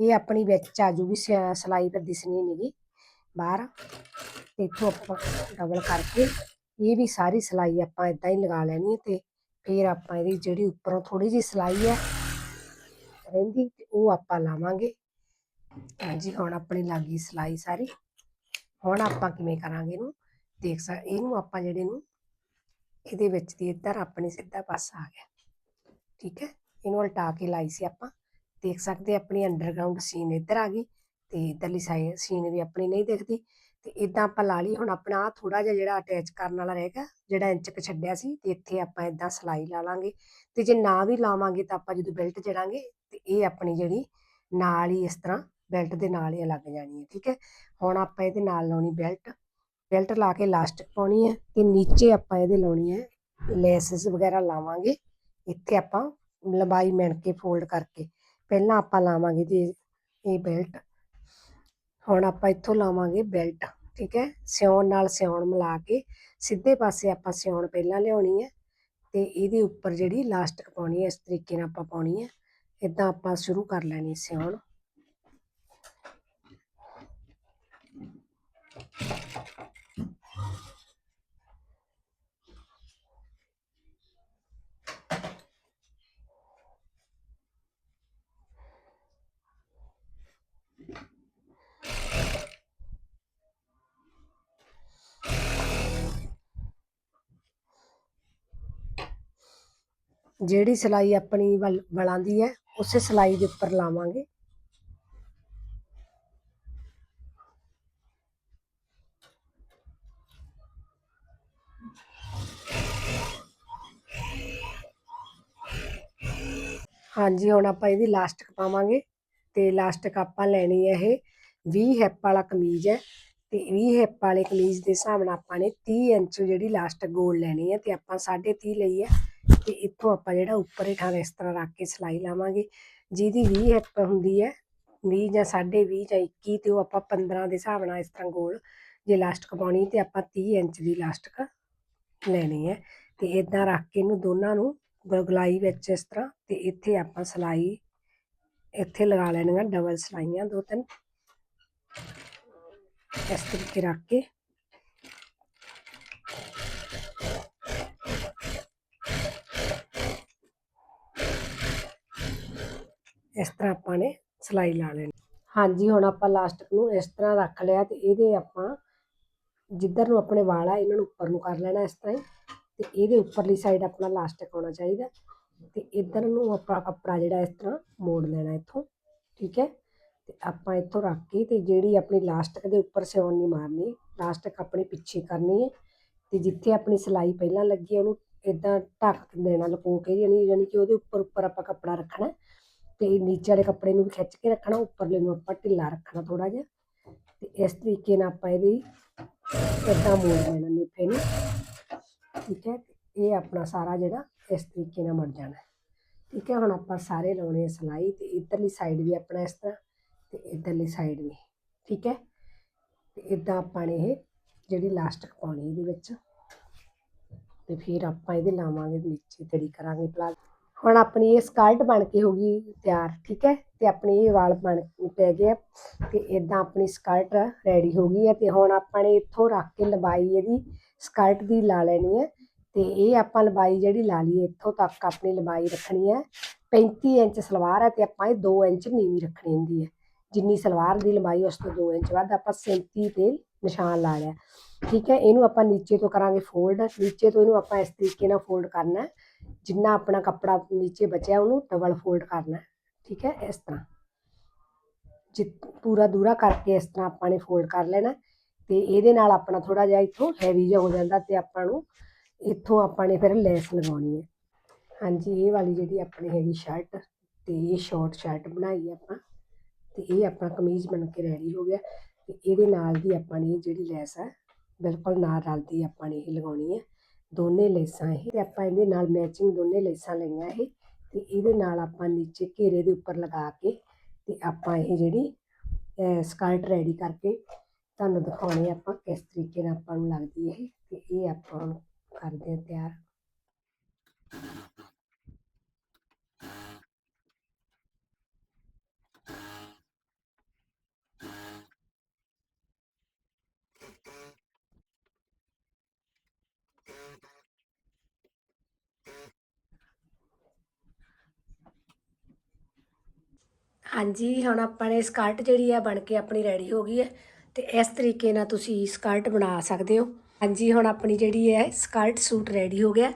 ਇਹ ਆਪਣੀ ਵਿੱਚ ਆ ਜੂਗੀ ਸਿ- ਸਲਾਈ ਤਾਂ ਦਿਸਣੀ ਨਹੀਂਗੀ ਬਾਹਰ ਤੇ ਇੱਥੋਂ ਆਪਾਂ ਡਬਲ ਕਰਕੇ ਇਹ ਵੀ ਸਾਰੀ ਸਲਾਈ ਆਪਾਂ ਇਦਾਂ ਹੀ ਲਗਾ ਲੈਣੀ ਹੈ ਤੇ ਫਿਰ ਆਪਾਂ ਇਹਦੀ ਜਿਹੜੀ ਉੱਪਰੋਂ ਥੋੜੀ ਜਿਹੀ ਸਲਾਈ ਹੈ ਰਹਿੰਦੀ ਤੇ ਉਹ ਆਪਾਂ ਲਾਵਾਂਗੇ। ਹਾਂਜੀ ਹੁਣ ਆਪਣੀ ਲੱਗ ਗਈ ਸਲਾਈ ਸਾਰੀ। ਹੁਣ ਆਪਾਂ ਕਿਵੇਂ ਕਰਾਂਗੇ ਇਹਨੂੰ? ਦੇਖ ਸਕ, ਇਹਨੂੰ ਆਪਾਂ ਜਿਹੜੇ ਨੂੰ ਇਹਦੇ ਵਿੱਚ ਦੀ ਇੱਧਰ ਆਪਣੇ ਸਿੱਧਾ ਪਾਸਾ ਆ ਗਿਆ। ਠੀਕ ਹੈ? ਇਹਨੂੰ ਉਲਟਾ ਕੇ ਲਾਈ ਸੀ ਆਪਾਂ। ਦੇਖ ਸਕਦੇ ਆਪਣੀ ਅੰਡਰਗਰਾਉਂਡ ਸੀਨ ਇੱਧਰ ਆ ਗਈ ਤੇ ਇੱਧਰਲੀ ਸਾਈਡ ਸੀਨ ਵੀ ਆਪਣੀ ਨਹੀਂ ਦਿਖਦੀ। ਤੇ ਇਦਾਂ ਆਪਾਂ ਲਾ ਲਈ ਹੁਣ ਆਪਣਾ ਆਹ ਥੋੜਾ ਜਿਹਾ ਜਿਹੜਾ ਅਟੈਚ ਕਰਨ ਵਾਲਾ ਰਹੇਗਾ ਜਿਹੜਾ ਇੰਚ ਕੁ ਛੱਡਿਆ ਸੀ ਤੇ ਇੱਥੇ ਆਪਾਂ ਇਦਾਂ ਸਲਾਈ ਲਾ ਲਾਂਗੇ। ਤੇ ਜੇ ਨਾ ਵੀ ਲਾਵਾਂਗੇ ਤਾਂ ਆਪਾਂ ਜਦੋਂ ਬੈਲਟ ਜੜਾਂਗੇ ਤੇ ਇਹ ਆਪਣੀ ਜਿਹੜੀ ਨਾਲ ਹੀ ਇਸ ਤਰ੍ਹਾਂ ਬੈਲਟ ਦੇ ਨਾਲ ਹੀ ਲੱਗ ਜਾਣੀ ਹੈ। ਠੀਕ ਹੈ? ਹੁਣ ਆਪਾਂ ਇਹਦੇ ਨਾਲ ਲਾਉਣੀ ਬੈਲਟ ਬੈਲਟ ਲਾ ਕੇ ਲਾਸਟਿਕ ਪਾਉਣੀ ਹੈ ਤੇ ਨੀਚੇ ਆਪਾਂ ਇਹਦੇ ਲਾਉਣੀ ਹੈ ਲੈਸਸ ਵਗੈਰਾ ਲਾਵਾਂਗੇ। ਇੱਥੇ ਆਪਾਂ ਲੰਬਾਈ ਮਿਣ ਕੇ ਫੋਲਡ ਕਰਕੇ ਪਹਿਲਾਂ ਆਪਾਂ ਲਾਵਾਂਗੇ ਜੀ ਇਹ ਬੈਲਟ ਹੁਣ ਆਪਾਂ ਇੱਥੋਂ ਲਾਵਾਂਗੇ ਬੈਲਟ ਠੀਕ ਹੈ? ਸਿਉਣ ਨਾਲ ਸਿਉਣ ਮਿਲਾ ਕੇ ਸਿੱਧੇ ਪਾਸੇ ਆਪਾਂ ਸਿਉਣ ਪਹਿਲਾਂ ਲਿਆਉਣੀ ਹੈ ਤੇ ਇਹਦੇ ਉੱਪਰ ਜਿਹੜੀ ਲਾਸਟਿਕ ਪਾਉਣੀ ਹੈ ਇਸ ਤਰੀਕੇ ਨਾਲ ਆਪਾਂ ਪਾਉਣੀ ਹੈ। ਇਦਾਂ ਆਪਾਂ ਸ਼ੁਰੂ ਕਰ ਲੈਣੀ ਸਿਉਣ। ਜਿਹੜੀ ਸਲਾਈ ਆਪਣੀ ਵਲ- ਵਲਾਂ ਦੀ ਹੈ ਉਸੇ ਸਲਾਈ ਦੇ ਉੱਪਰ ਲਾਵਾਂਗੇ। ਹਾਂਜੀ, ਹੁਣ ਆਪਾਂ ਇਹਦੀ ਲਾਸਟਿਕ ਪਾਵਾਂਗੇ ਤੇ ਲਾਸਟਿਕ ਆਪਾਂ ਲੈਣੀ ਹੈ ਇਹ 20 ਹੈਪ ਵਾਲਾ ਕਮੀਜ਼ ਹੈ ਤੇ 20 ਹੈਪ ਵਾਲੇ ਕਮੀਜ਼ ਦੇ ਹਿਸਾਬ ਨਾਲ ਆਪਾਂ ਨੇ 30 ਇੰਚ ਜਿਹੜੀ ਲਾਸਟਿਕ ਗੋਲ ਲੈਣੀ ਹੈ ਤੇ ਆਪਾਂ 30.5 ਲਈ ਹੈ ਤੇ ਇੱਥੋਂ ਆਪਾਂ ਜਿਹੜਾ ਉੱਪਰ ਹੇਠਾਂ ਇਸ ਤਰ੍ਹਾਂ ਰੱਖ ਕੇ ਸਲਾਈ ਲਾਵਾਂਗੇ। ਜਿਹਦੀ 20 ਹੈਪ ਹੁੰਦੀ ਹੈ 20 ਜਾਂ 20.5 ਜਾਂ 21 ਤੇ ਉਹ ਆਪਾਂ 15 ਦੇ ਹਿਸਾਬ ਨਾਲ ਇਸ ਤਰ੍ਹਾਂ ਗੋਲ ਜੇ ਲਾਸਟਿਕ ਪਾਉਣੀ ਤੇ ਆਪਾਂ 30 ਇੰਚ ਦੀ ਲਾਸਟਿਕ ਲੈਣੀ ਹੈ ਤੇ ਇਦਾਂ ਰੱਖ ਕੇ ਇਹਨੂੰ ਦੋਨਾਂ ਨੂੰ ਗ- ਗਲਾਈ ਵਿੱਚ ਇਸ ਤਰ੍ਹਾਂ ਤੇ ਇੱਥੇ ਆਪਾਂ ਸਲਾਈ ਇੱਥੇ ਲਗਾ ਲੈਣੀਆਂ, ਡਬਲ ਸਲਾਈਆਂ ਦੋ ਤਿੰਨ। ਇਸ ਤਰੀਕੇ ਰੱਖ ਕੇ। ਇਸ ਤਰ੍ਹਾਂ ਆਪਾਂ ਨੇ ਸਲਾਈ ਲਾ ਲੈਣੀ। ਹਾਂਜੀ, ਹੁਣ ਆਪਾਂ ਲਾਸਟਿਕ ਨੂੰ ਇਸ ਤਰ੍ਹਾਂ ਰੱਖ ਲਿਆ ਤੇ ਇਹਦੇ ਆਪਾਂ ਜਿੱਧਰ ਨੂੰ ਆਪਣੇ ਵਾਲ ਆ, ਇਹਨਾਂ ਨੂੰ ਉੱਪਰ ਨੂੰ ਕਰ ਲੈਣਾ ਇਸ ਤਰ੍ਹਾਂ ਹੀ। ਤੇ ਇਹਦੇ ਉੱਪਰਲੀ ਸਾਈਡ ਆਪਣਾ ਲਾਸਟਿਕ ਆਉਣਾ ਚਾਹੀਦਾ। ਤੇ ਇੱਧਰ ਨੂੰ ਆਪਾਂ ਕੱਪੜਾ ਜਿਹੜਾ ਇਸ ਤਰ੍ਹਾਂ ਮੋੜ ਲੈਣਾ ਇੱਥੋਂ, ਠੀਕ ਹੈ? ਤੇ ਆਪਾਂ ਇੱਥੋਂ ਰੱਖ ਕੇ ਤੇ ਜਿਹੜੀ ਆਪਣੀ ਲਾਸਟਿਕ ਦੇ ਉੱਪਰ ਸਿਉਣ ਨਹੀਂ ਮਾਰਨੀ ਲਾਸਟਿਕ ਆਪਣੇ ਪਿੱਛੇ ਕਰਨੀ ਹੈ। ਤੇ ਜਿੱਥੇ ਆਪਣੀ ਸਿਲਾਈ ਪਹਿਲਾਂ ਲੱਗੀ ਹੈ ਉਹਨੂੰ ਇਦਾਂ ਢੱਕ ਦੇਣਾ ਲਪੋ ਕੇ, ਯਾਨੀ ਯਾਨੀ ਕਿ ਉਹਦੇ ਉੱਪਰ ਉੱਪਰ ਆਪਾਂ ਕੱਪੜਾ ਰੱਖਣਾ ਤੇ ਨੀਚੇ ਵਾਲੇ ਕੱਪੜੇ ਨੂੰ ਵੀ ਖਿੱਚ ਕੇ ਰੱਖਣਾ, ਉੱਪਰਲੇ ਨੂੰ ਆਪਾਂ ਢਿੱਲਾ ਰੱਖਣਾ ਥੋੜਾ ਜਿਹਾ। ਤੇ ਇਸ ਤਰੀਕੇ ਨਾਲ ਆਪਾਂ ਇਹਦੀ ਇਦਾਂ ਮੋੜ ਲੈਣਾ ਨਿੱਫੇ ਨੂੰ। ਠੀਕ ਹੈ ਇਹ ਆਪਣਾ ਸਾਰਾ ਜਿਹੜਾ ਇਸ ਤਰੀਕੇ ਨਾਲ ਮੁੜ ਜਾਣਾ ਠੀਕ ਹੈ, ਹੁਣ ਆਪਾਂ ਸਾਰੇ ਲਾਉਣੇ ਆ ਸਲਾਈ ਤੇ ਇਧਰਲੀ ਸਾਈਡ ਵੀ ਆਪਣਾ ਇਸ ਤਰ੍ਹਾਂ ਤੇ ਇਧਰਲੀ ਸਾਈਡ ਵੀ, ਠੀਕ ਹੈ। ਤੇ ਇਦਾਂ ਆਪਾਂ ਨੇ ਇਹ ਜਿਹੜੀ ਲਾਸਟਿਕ ਪਾਉਣੀ ਇਹਦੇ ਵਿੱਚ ਤੇ ਫਿਰ ਆਪਾਂ ਇਹਦੇ ਲਾਵਾਂਗੇ ਨੀਚੇ ਤੜੀ ਕਰਾਂਗੇ ਪਲਾਜ਼ੋ। ਹੁਣ ਆਪਣੀ ਇਹ ਸਕਰਟ ਬਣ ਕੇ ਹੋ ਗਈ ਤਿਆਰ, ਠੀਕ ਹੈ, ਤੇ ਆਪਣੀ ਇਹ ਵਾਲ ਬਣ ਪੈ ਗਏ ਆ ਤੇ ਇਦਾਂ ਆਪਣੀ ਸਕਰਟ ਰੈਡੀ ਹੋ ਗਈ ਹੈ ਤੇ ਹੁਣ ਆਪਾਂ ਨੇ ਇੱਥੋਂ ਰੱਖ ਕੇ ਲੰਬਾਈ ਇਹਦੀ ਸਕਰਟ ਦੀ ਲਾ ਲੈਣੀ ਹੈ ਤੇ ਇਹ ਆਪਾਂ ਲੰਬਾਈ ਜਿਹੜੀ ਲਾ ਲਈ ਇੱਥੋਂ ਤੱਕ ਆਪਣੀ ਲੰਬਾਈ ਰੱਖਣੀ ਹੈ। 35 ਇੰਚ ਸਲਵਾਰ ਹੈ ਤੇ ਆਪਾਂ ਇਹ 2 ਇੰਚ ਨੀਵੀਂ ਰੱਖਣੀ ਹੁੰਦੀ ਹੈ। ਜਿੰਨੀ ਸਲਵਾਰ ਦੀ ਲੰਬਾਈ ਉਸ ਤੋਂ 2 ਇੰਚ ਵੱਧ ਆਪਾਂ 37 ਤੇ ਨਿਸ਼ਾਨ ਲਾ ਲਿਆ। ਠੀਕ ਹੈ, ਇਹਨੂੰ ਆਪਾਂ ਨੀਚੇ ਤੋਂ ਕਰਾਂਗੇ ਫੋਲਡ ਨੀਚੇ ਤੋਂ ਇਹਨੂੰ ਆਪਾਂ ਇਸ ਤਰੀਕੇ ਨਾਲ ਫੋਲਡ ਕਰਨਾ ਜਿੰਨਾ ਆਪਣਾ ਕੱਪੜਾ ਨੀਚੇ ਬਚਿਆ, ਉਹਨੂੰ ਡਬਲ ਫੋਲਡ ਕਰਨਾ ਠੀਕ ਹੈ, ਇਸ ਤਰ੍ਹਾਂ। ਜਿ ਪੂਰਾ ਦੂਰਾ ਕਰਕੇ ਇਸ ਤਰ੍ਹਾਂ ਆਪਾਂ ਨੇ ਫੋਲਡ ਕਰ ਲੈਣਾ ਤੇ ਇਹਦੇ ਨਾਲ ਆਪਣਾ ਥੋੜਾ ਜਿਹਾ ਇੱਥੋਂ ਹੈਵੀ ਜਿਹਾ ਹੋ ਜਾਂਦਾ ਤੇ ਆਪਾਂ ਨੂੰ ਇੱਥੋਂ ਆਪਾਂ ਨੇ ਫਿਰ ਲੈਸ ਲਗਾਉਣੀ ਹੈ। ਹਾਂਜੀ, ਇਹ ਵਾਲੀ ਜਿਹੜੀ ਆਪਣੀ ਹੈਗੀ ਸ਼ਰਟ ਤੇ ਇਹ ਸ਼ਾਰਟ ਸ਼ਰਟ ਬਣਾਈ ਆਪਾਂ ਤੇ ਇਹ ਆਪਣਾ ਕਮੀਜ਼ ਬਣ ਕੇ ਰੈਡੀ ਹੋ ਗਿਆ ਤੇ ਇਹਦੇ ਨਾਲ ਦੀ ਆਪਾਂ ਨੇ ਇਹ ਜਿਹੜੀ ਲੈਸ ਹੈ ਬਿਲਕੁਲ ਨਾਲ ਰਲਦੀ ਆਪਾਂ ਨੇ ਇਹ ਲਗਾਉਣੀ ਹੈ। ਦੋਨੇ ਲੇਸਾਂ ਇਹ ਤੇ ਆਪਾਂ ਇਹਦੇ ਨਾਲ ਮੈਚਿੰਗ ਦੋਨੇ ਲੇਸਾਂ ਲਈਆਂ ਇਹ ਤੇ ਇਹਦੇ ਨਾਲ ਆਪਾਂ ਨੀਚੇ ਘੇਰੇ ਦੇ ਉੱਪਰ ਲਗਾ ਕੇ ਤੇ ਆਪਾਂ ਇਹ ਜਿਹੜੀ ਸਕਰਟ ਰੈਡੀ ਕਰਕੇ ਤੁਹਾਨੂੰ ਦਿਖਾਉਣੀ ਆਪਾਂ ਕਿਸ ਤਰੀਕੇ ਨਾਲ ਆਪਾਂ ਨੂੰ ਲੱਗਦੀ ਇਹ, ਤੇ ਇਹ ਆਪਾਂ ਕਰਦੇ ਹਾਂ ਤਿਆਰ। ਹਾਂਜੀ, ਹੁਣ ਆਪਾਂ ਨੇ ਸਕਰਟ ਜਿਹੜੀ ਆ ਬਣ ਕੇ ਆਪਣੀ ਰੈਡੀ ਹੋ ਗਈ ਹੈ। ਤੇ ਇਸ ਤਰੀਕੇ ਨਾਲ ਤੁਸੀਂ ਸਕਰਟ ਬਣਾ ਸਕਦੇ ਹੋ। ਹਾਂਜੀ, ਹੁਣ ਆਪਣੀ ਜਿਹੜੀ ਹੈ ਸਕਰਟ ਸੂਟ ਰੈਡੀ ਹੋ ਗਿਆ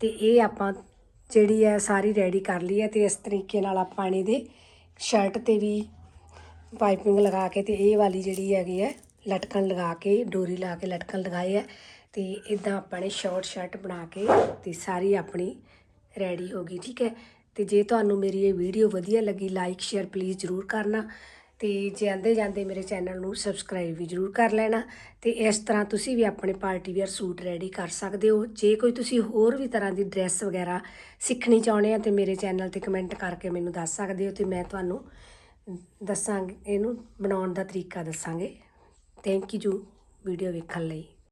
ਤੇ ਇਹ ਆਪਾਂ ਜਿਹੜੀ ਹੈ ਸਾਰੀ ਰੈਡੀ ਕਰ ਲਈ ਹੈ ਤੇ ਇਸ ਤਰੀਕੇ ਨਾਲ ਆਪਾਂ ਇਹਦੇ ਸ਼ਰਟ ਤੇ ਵੀ ਪਾਈਪਿੰਗ ਲਗਾ ਕੇ ਤੇ ਇਹ ਵਾਲੀ ਜਿਹੜੀ ਹੈਗੀ ਹੈ ਲਟਕਣ ਲਗਾ ਕੇ, ਡੋਰੀ ਲਾ ਕੇ ਲਟਕਣ ਲਗਾਏ ਹੈ ਤੇ ਇਦਾਂ ਆਪਾਂ ਨੇ ਸ਼ਾਰਟ ਸ਼ਰਟ ਬਣਾ ਕੇ ਤੇ ਸਾਰੀ ਆਪਣੀ ਰੈਡੀ ਹੋ ਗਈ, ਠੀਕ ਹੈ। ਤੇ ਜੇ ਤੁਹਾਨੂੰ ਮੇਰੀ ਇਹ ਵੀਡੀਓ ਵਧੀਆ ਲੱਗੀ ਲਾਈਕ ਸ਼ੇਅਰ ਪਲੀਜ਼ ਜਰੂਰ ਕਰਨਾ। ਤੇ ਜਾਂਦੇ ਜਾਂਦੇ ਮੇਰੇ ਚੈਨਲ ਨੂੰ ਸਬਸਕ੍ਰਾਈਬ ਵੀ ਜਰੂਰ ਕਰ ਲੈਣਾ ਤੇ ਇਸ ਤਰ੍ਹਾਂ ਤੁਸੀਂ ਵੀ ਆਪਣੇ ਪਾਰਟੀ ਵੇਅਰ ਸੂਟ ਰੈਡੀ ਕਰ ਸਕਦੇ ਹੋ। ਜੇ ਕੋਈ ਤੁਸੀਂ ਹੋਰ ਵੀ ਤਰ੍ਹਾਂ ਦੀ ਡਰੈਸ ਵਗੈਰਾ ਸਿੱਖਣੀ ਚਾਹੁੰਦੇ ਆ ਤੇ ਮੇਰੇ ਚੈਨਲ ਤੇ ਕਮੈਂਟ ਕਰਕੇ ਮੈਨੂੰ ਦੱਸ ਸਕਦੇ ਹੋ ਤੇ ਮੈਂ ਤੁਹਾਨੂੰ ਦੱਸਾਂਗੇ, ਇਹਨੂੰ ਬਣਾਉਣ ਦਾ ਤਰੀਕਾ ਦੱਸਾਂਗੇ। ਥੈਂਕ ਯੂ ਵੀਡੀਓ ਵੇਖਣ ਲਈ।